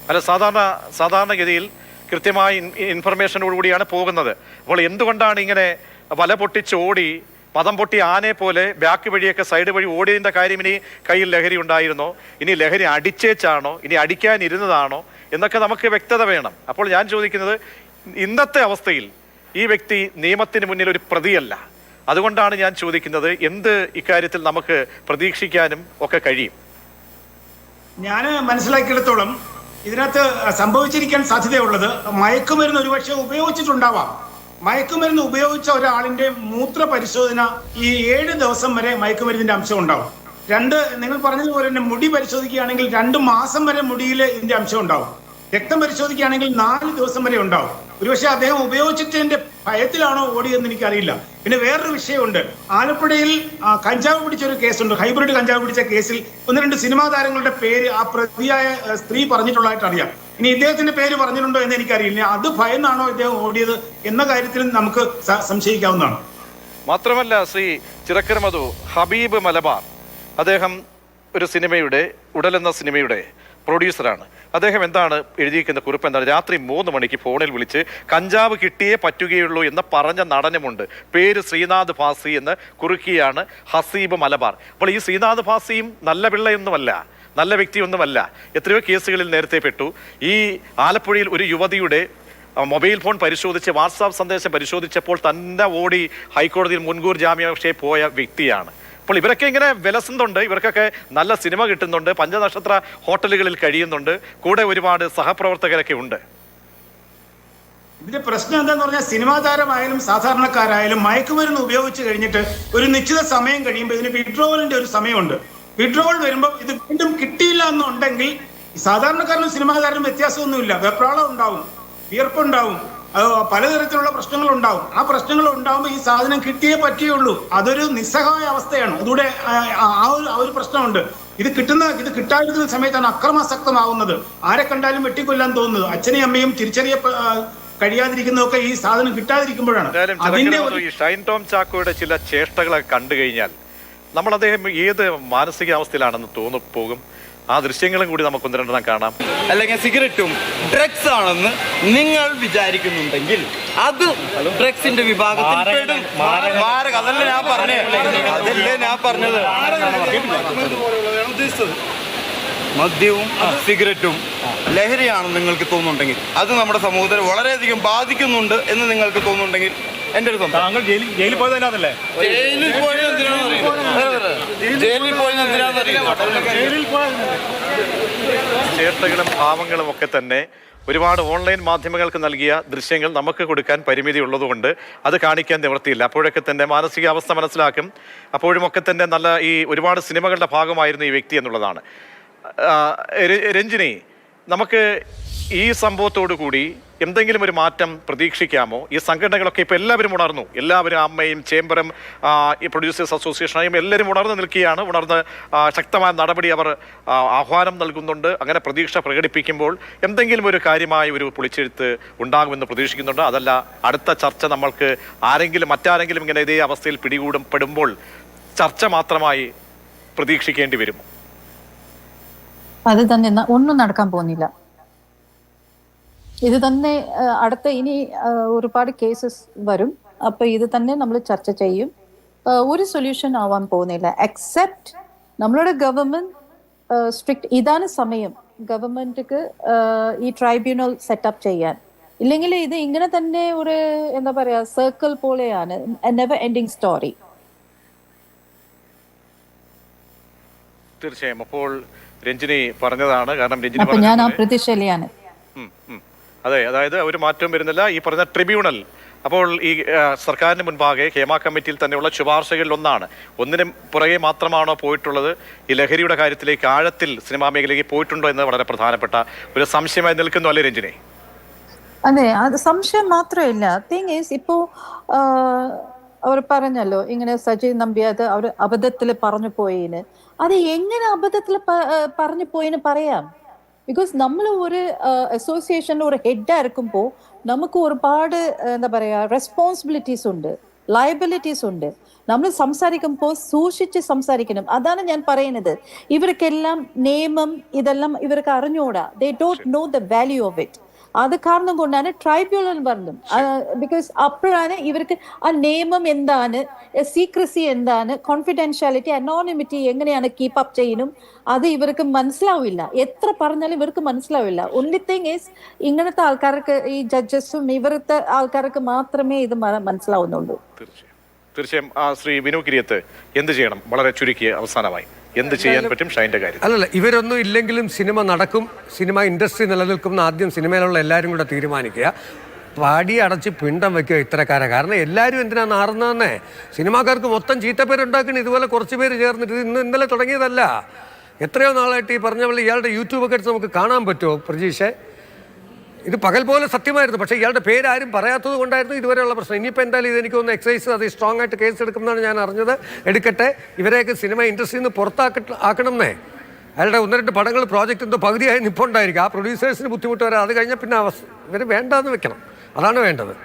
അല്ല സാധാരണ സാധാരണഗതിയിൽ കൃത്യമായ ഇൻ- ഇൻഫർമേഷനോടുകൂടിയാണ് പോകുന്നത്. അപ്പോൾ എന്തുകൊണ്ടാണ് ഇങ്ങനെ വല പൊട്ടിച്ച് ഓടി മതം പൊട്ടി ആനെ പോലെ ബാക്ക് വഴിയൊക്കെ സൈഡ് വഴി ഓടിയതിന്റെ കാര്യം ഇനി കയ്യിൽ ലഹരി ഉണ്ടായിരുന്നോ? ഇനി ലഹരി അടിച്ചേച്ചാണോ? ഇനി അടിക്കാനിരുന്നതാണോ? എന്നൊക്കെ നമുക്ക് വ്യക്തത വേണം. അപ്പോൾ ഞാൻ ചോദിക്കുന്നത് ഇന്നത്തെ അവസ്ഥയിൽ ഈ വ്യക്തി നിയമത്തിന് മുന്നിൽ ഒരു പ്രതിയല്ല. അതുകൊണ്ടാണ് ഞാൻ ചോദിക്കുന്നത് എന്ത് ഇക്കാര്യത്തിൽ നമുക്ക് പ്രതീക്ഷിക്കാനും ഒക്കെ കഴിയും? ഞാൻ മനസ്സിലാക്കിയിടത്തോളം ഇതിനകത്ത് സംഭവിച്ചിരിക്കാൻ സാധ്യതയുള്ളത് മയക്കുമരുന്ന് ഒരുപക്ഷെ ഉപയോഗിച്ചിട്ടുണ്ടാവാം. മയക്കുമരുന്ന് ഉപയോഗിച്ച ഒരാളിന്റെ മൂത്ര പരിശോധന ഈ ഏഴ് ദിവസം വരെ മയക്കുമരുന്നിന്റെ അംശം ഉണ്ടാവും. രണ്ട് നിങ്ങൾ പറഞ്ഞതുപോലെ തന്നെ മുടി പരിശോധിക്കുകയാണെങ്കിൽ രണ്ട് മാസം വരെ മുടിയിൽ ഇതിന്റെ അംശം ഉണ്ടാവും. രക്തം പരിശോധിക്കുകയാണെങ്കിൽ നാല് ദിവസം വരെ ഉണ്ടാവും. ഒരുപക്ഷെ അദ്ദേഹം ഉപയോഗിച്ചിട്ടതിന്റെ ഭയത്തിലാണോ ഓടിയെന്ന് എനിക്കറിയില്ല. പിന്നെ വേറൊരു വിഷയമുണ്ട്. ആലപ്പുഴയിൽ കഞ്ചാവ് പിടിച്ച ഒരു കേസുണ്ട്. ഹൈബ്രിഡ് കഞ്ചാവ് പിടിച്ച കേസിൽ ഒന്ന് രണ്ട് സിനിമാ താരങ്ങളുടെ പേര് ആ പ്രതിയായ സ്ത്രീ പറഞ്ഞിട്ടുള്ളതായിട്ട് അറിയാം ഇനി ഇദ്ദേഹത്തിന്റെ പേര് പറഞ്ഞിട്ടുണ്ടോ എന്ന് എനിക്കറിയില്ല. അത് ഭയന്നാണോ ഇദ്ദേഹം ഓടിയത് എന്ന കാര്യത്തിലും നമുക്ക് സംശയിക്കാവുന്നതാണ്. മാത്രമല്ല ശ്രീ ചിറക്കര മധു ഹബീബ് മലബാർ. അദ്ദേഹം ഒരു സിനിമയുടെ ഉടലെന്ന സിനിമയുടെ പ്രൊഡ്യൂസറാണ്. അദ്ദേഹം എന്താണ് എഴുതിയിരിക്കുന്ന കുറിപ്പ് എന്താണ്? രാത്രി മൂന്ന് മണിക്ക് ഫോണിൽ വിളിച്ച് കഞ്ചാവ് കിട്ടിയേ പറ്റുകയുള്ളൂ എന്ന് പറഞ്ഞ നടനുമുണ്ട്. പേര് ശ്രീനാഥ് ഫാസി എന്ന് കുറുക്കിയാണ് ഹസീബ് മലബാർ. അപ്പോൾ ഈ ശ്രീനാഥ് ഫാസിയും നല്ല പിള്ളയൊന്നുമല്ല നല്ല വ്യക്തിയൊന്നുമല്ല. എത്രയോ കേസുകളിൽ നേരത്തെ പെട്ടു. ഈ ആലപ്പുഴയിൽ ഒരു യുവതിയുടെ മൊബൈൽ ഫോൺ പരിശോധിച്ച് വാട്സാപ്പ് സന്ദേശം പരിശോധിച്ചപ്പോൾ തന്നെ ഓടി ഹൈക്കോടതിയിൽ മുൻകൂർ ജാമ്യാപേക്ഷയെ പോയ വ്യക്തിയാണ്. അപ്പോൾ ഇവരൊക്കെ ഇങ്ങനെ വിലസുന്നുണ്ട്. ഇവർക്കൊക്കെ നല്ല സിനിമ കിട്ടുന്നുണ്ട്. പഞ്ചനക്ഷത്ര ഹോട്ടലുകളിൽ കഴിയുന്നുണ്ട്. കൂടെ ഒരുപാട് സഹപ്രവർത്തകരൊക്കെ ഉണ്ട്. ഇതിന്റെ പ്രശ്നം എന്താന്ന് പറഞ്ഞാൽ സിനിമാ താരമായാലും സാധാരണക്കാരായാലും മയക്കുമരുന്ന് ഉപയോഗിച്ച് കഴിഞ്ഞിട്ട് ഒരു നിശ്ചിത സമയം കഴിയുമ്പോൾ ഇതിന് വിഡ്രോവലിന്റെ ഒരു സമയമുണ്ട്. വിഡ്രോവൽ വരുമ്പോൾ ഇത് വീണ്ടും കിട്ടിയില്ല എന്നുണ്ടെങ്കിൽ സാധാരണക്കാരനും സിനിമാ താരനും വ്യത്യാസമൊന്നുമില്ല. വെപ്രാളം ഉണ്ടാവും. വിയർപ്പുണ്ടാവും. പലതരത്തിലുള്ള പ്രശ്നങ്ങൾ ഉണ്ടാവും ആ പ്രശ്നങ്ങൾ ഉണ്ടാവുമ്പോൾ ഈ സാധനം കിട്ടിയേ പറ്റുകയുള്ളൂ. അതൊരു നിസ്സഹായ അവസ്ഥയാണ്. അതുകൂടെ ആ ഒരു ആ ഒരു പ്രശ്നമുണ്ട്. ഇത് കിട്ടുന്ന ഇത് കിട്ടാതിരുന്ന സമയത്താണ് അക്രമാസക്തമാവുന്നത് ആരെ കണ്ടാലും വെട്ടിക്കൊല്ലാൻ തോന്നുന്നത്. അച്ഛനെയും അമ്മയും തിരിച്ചറിയ കഴിയാതിരിക്കുന്നതൊക്കെ ഈ സാധനം കിട്ടാതിരിക്കുമ്പോഴാണ്. അതിന്റെ ഷൈൻ ടോം ചാക്കോയുടെ ചില ചേഷ്ടകളൊക്കെ കണ്ടു കഴിഞ്ഞാൽ നമ്മൾ അദ്ദേഹം ഏത് മാനസികാവസ്ഥയിലാണെന്ന് തോന്നു പോകും ആ ദൃശ്യങ്ങളും കൂടി നമുക്ക് ഒന്ന് രണ്ടെണ്ണം കാണാം. അല്ലെങ്കിൽ സിഗരറ്റും ഡ്രഗ്സ് ആണെന്ന് നിങ്ങൾ വിചാരിക്കുന്നുണ്ടെങ്കിൽ അത് ഡ്രഗ്സിന്റെ വിഭാഗത്തിൽ പെടും. മാരക അതല്ല ഞാൻ പറഞ്ഞത് അതല്ലേ ഞാൻ പറഞ്ഞത്. മദ്യവും സിഗരറ്റും ലഹരിയാണെന്ന് നിങ്ങൾക്ക് തോന്നുന്നുണ്ടെങ്കിൽ അത് നമ്മുടെ സമൂഹത്തെ വളരെയധികം ബാധിക്കുന്നുണ്ട് എന്ന് നിങ്ങൾക്ക് തോന്നുന്നുണ്ടെങ്കിൽ എന്റെ അടുത്ത് താങ്കൾ ജയിലിൽ ജയിലിൽ പോയത് അതിനകത്തല്ലേ ജയിലിൽ പോയത് ജയിലിൽ പോയത് എന്തിനാണെന്ന് ജയിലിൽ പോയത് ചേർത്തകളും ഭാവങ്ങളും ഒക്കെ തന്നെ ഒരുപാട് ഓൺലൈൻ മാധ്യമങ്ങൾക്ക് നൽകിയ ദൃശ്യങ്ങൾ നമുക്ക് കൊടുക്കാൻ പരിമിതി ഉള്ളതുകൊണ്ട് അത് കാണിക്കാൻ നിവൃത്തിയില്ല. അപ്പോഴൊക്കെ തന്നെ മാനസികാവസ്ഥ മനസ്സിലാക്കും. അപ്പോഴുമൊക്കെ തന്നെ നല്ല ഈ ഒരുപാട് സിനിമകളുടെ ഭാഗമായിരുന്നു ഈ വ്യക്തി എന്നുള്ളതാണ്. രഞ്ജിനി നമുക്ക് ഈ സംഭവത്തോടു കൂടി എന്തെങ്കിലും ഒരു മാറ്റം പ്രതീക്ഷിക്കാമോ? ഈ സംഘടനകളൊക്കെ ഇപ്പോൾ എല്ലാവരും ഉണർന്നു. എല്ലാവരും അമ്മയും ചേംബറും ഈ പ്രൊഡ്യൂസേഴ്സ് അസോസിയേഷനായും എല്ലാവരും ഉണർന്നു നിൽക്കുകയാണ്. ഉണർന്ന് ശക്തമായ നടപടി അവർ ആഹ്വാനം നൽകുന്നുണ്ട്. അങ്ങനെ പ്രതീക്ഷ പ്രകടിപ്പിക്കുമ്പോൾ എന്തെങ്കിലും ഒരു കാര്യമായ ഒരു പൊളിച്ചെഴുത്ത് ഉണ്ടാകുമെന്ന് പ്രതീക്ഷിക്കുന്നുണ്ട്. അതല്ല അടുത്ത ചർച്ച നമ്മൾക്ക് ആരെങ്കിലും മറ്റാരെങ്കിലും ഇങ്ങനെ ഇതേ അവസ്ഥയിൽ പിടികൂടും പെടുമ്പോൾ ചർച്ച മാത്രമായി പ്രതീക്ഷിക്കേണ്ടി വരുമോ അത് തന്നെ ഒന്നും നടക്കാൻ പോകുന്നില്ല. ഇത് തന്നെ അടുത്ത ഇനി ഒരുപാട് കേസസ് വരും. അപ്പൊ ഇത് തന്നെ നമ്മൾ ചർച്ച ചെയ്യും. ഒരു സൊല്യൂഷൻ ആവാൻ പോകുന്നില്ല. എക്സെപ്റ്റ് നമ്മളുടെ ഗവൺമെന്റ് സ്ട്രിക്ട് ഇതാണ് സമയം ഗവൺമെന്റ്ക്ക് ഈ ട്രൈബ്യൂണൽ സെറ്റപ്പ് ചെയ്യാൻ. ഇല്ലെങ്കിൽ ഇത് ഇങ്ങനെ തന്നെ ഒരു എന്താ പറയാ സർക്കിൾ പോലെയാണ്. നെവർ എൻഡിങ് സ്റ്റോറി തീർച്ചയായും. അപ്പോൾ രഞ്ജിനി പറഞ്ഞതാണ്. കാരണം രഞ്ജിനി ഞാൻ ആ ഉം. അതെ അതായത് ഒരു മാറ്റവും വരുന്നില്ല. ഈ പറഞ്ഞ ട്രിബ്യൂണൽ. അപ്പോൾ ഈ സർക്കാരിന് മുൻപാകെ ഹേമ കമ്മിറ്റിയിൽ തന്നെയുള്ള ശുപാർശകളിൽ ഒന്നാണ്. ഒന്നിനും പുറകെ മാത്രമാണോ പോയിട്ടുള്ളത്? ഈ ലഹരിയുടെ കാര്യത്തിലേക്ക് ആഴത്തിൽ സിനിമാ മേഖലയ്ക്ക് പോയിട്ടുണ്ടോ എന്ന് വളരെ പ്രധാനപ്പെട്ട ഒരു സംശയമായി നിൽക്കുന്നു അല്ലേ രഞ്ജിനെ? അതെ അത് സംശയം മാത്രമല്ല. തിങ് ഈസ് ഇപ്പോ അവർ പറഞ്ഞല്ലോ ഇങ്ങനെ സജീവ് നമ്പ്യാത് അവർ അബദ്ധത്തിൽ പറഞ്ഞു പോയിന്. അത് എങ്ങനെ അബദ്ധത്തിൽ പറഞ്ഞു പോയിന് പറയാം? ബിക്കോസ് നമ്മൾ ഒരു അസോസിയേഷനിൽ ഒരു ഹെഡായിരിക്കുമ്പോൾ നമുക്ക് ഒരുപാട് എന്താ പറയുക റെസ്പോൺസിബിലിറ്റീസ് ഉണ്ട് ലയബിലിറ്റീസ് ഉണ്ട്. നമ്മൾ സംസാരിക്കുമ്പോൾ സൂക്ഷിച്ച് സംസാരിക്കണം. അതാണ് ഞാൻ പറയുന്നത്. ഇവർക്കെല്ലാം നിയമം ഇതെല്ലാം ഇവർക്ക് അറിഞ്ഞുകൂടാ they don't know the value of it അത് കാരണം കൊണ്ടാണ് ട്രൈബ്യൂണൽ പറഞ്ഞത്. ബിക്കോസ് അപ്പോഴാണ് ഇവർക്ക് ആ നിയമം എന്താണ് സീക്രസി എന്താണ് കോൺഫിഡൻഷ്യാലിറ്റി അനോണിമിറ്റി എങ്ങനെയാണ് കീപ്പ് അപ്പ് ചെയ്യണം അത് ഇവർക്ക് മനസ്സിലാവില്ല. എത്ര പറഞ്ഞാലും ഇവർക്ക് മനസ്സിലാവില്ല. ഒൺലി തിങ് ഈസ് ഇങ്ങനത്തെ ആൾക്കാർക്ക് ഈ ജഡ്ജസും ഇവരത്തെ ആൾക്കാർക്ക് മാത്രമേ ഇത് മനസ്സിലാവുന്നുള്ളൂ. തീർച്ചയായും ആ ശ്രീ വിനു കിരിയത്ത് എന്ത് ചെയ്യണം? വളരെ ചുരുക്കിയ അവസാനമായി. എന്ത് ചെയ്യാൻ പറ്റും? ഷൈന്റെ കാര്യം. അല്ലല്ല ഇവരൊന്നും ഇല്ലെങ്കിലും സിനിമ നടക്കും സിനിമ ഇൻഡസ്ട്രി നിലനിൽക്കുന്ന ആദ്യം സിനിമയിലുള്ള എല്ലാവരും കൂടെ തീരുമാനിക്കുക. പാടി അടച്ച് പിണ്ടം വെക്കുക ഇത്തരക്കാരെ. കാരണം എല്ലാവരും എന്തിനാ നാറുന്നതെന്നേ? സിനിമാക്കാർക്ക് മൊത്തം ചീത്തപ്പേരുണ്ടാക്കണം ഇതുപോലെ കുറച്ച് പേര് ചേർന്നിട്ട് ഇന്ന് ഇന്നലെ തുടങ്ങിയതല്ല. എത്രയോ നാളായിട്ട് ഈ പറഞ്ഞ പോലെ ഇയാളുടെ യൂട്യൂബൊക്കെ എടുത്ത് നമുക്ക് കാണാൻ പറ്റുമോ പ്രജീഷെ? ഇത് പകൽ പോലെ സത്യമായിരുന്നു. പക്ഷേ ഇയാളുടെ പേര് ആരും പറയാത്തത് കൊണ്ടായിരുന്നു ഇതുവരെയുള്ള പ്രശ്നം. ഇനിയിപ്പോൾ എന്തായാലും ഇതെനിക്ക് ഒന്ന് എക്സൈസ് അത് സ്ട്രോങ് ആയിട്ട് കേസ് എടുക്കുമെന്നാണ് ഞാൻ അറിഞ്ഞത്. എടുക്കട്ടെ. ഇവരെയൊക്കെ സിനിമ ഇൻഡസ്ട്രിയിൽ നിന്ന് പുറത്താക്ക ആക്കണമെന്നേ അയാളുടെ ഒന്ന് രണ്ട് പടങ്ങൾ പ്രോജക്റ്റ് എന്തോ പകുതിയായി നിപ്പുണ്ടായിരിക്കും. ആ പ്രൊഡ്യൂസേഴ്സിന് ബുദ്ധിമുട്ട് വരാം. അത് കഴിഞ്ഞാൽ പിന്നെ അവസ്ഥ ഇവർ വേണ്ടാന്ന് വെക്കണം. അതാണ് വേണ്ടത്.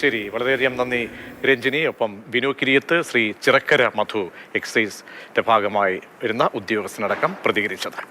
ശരി. വളരെയധികം നന്ദി രഞ്ജിനി. ഒപ്പം വിനു കിരിയത്ത് ശ്രീ ചിറക്കര മധു. എക്സൈസിന്റെ ഭാഗമായി വരുന്ന ഉദ്യോഗസ്ഥനടക്കം പ്രതികരിച്ചത്.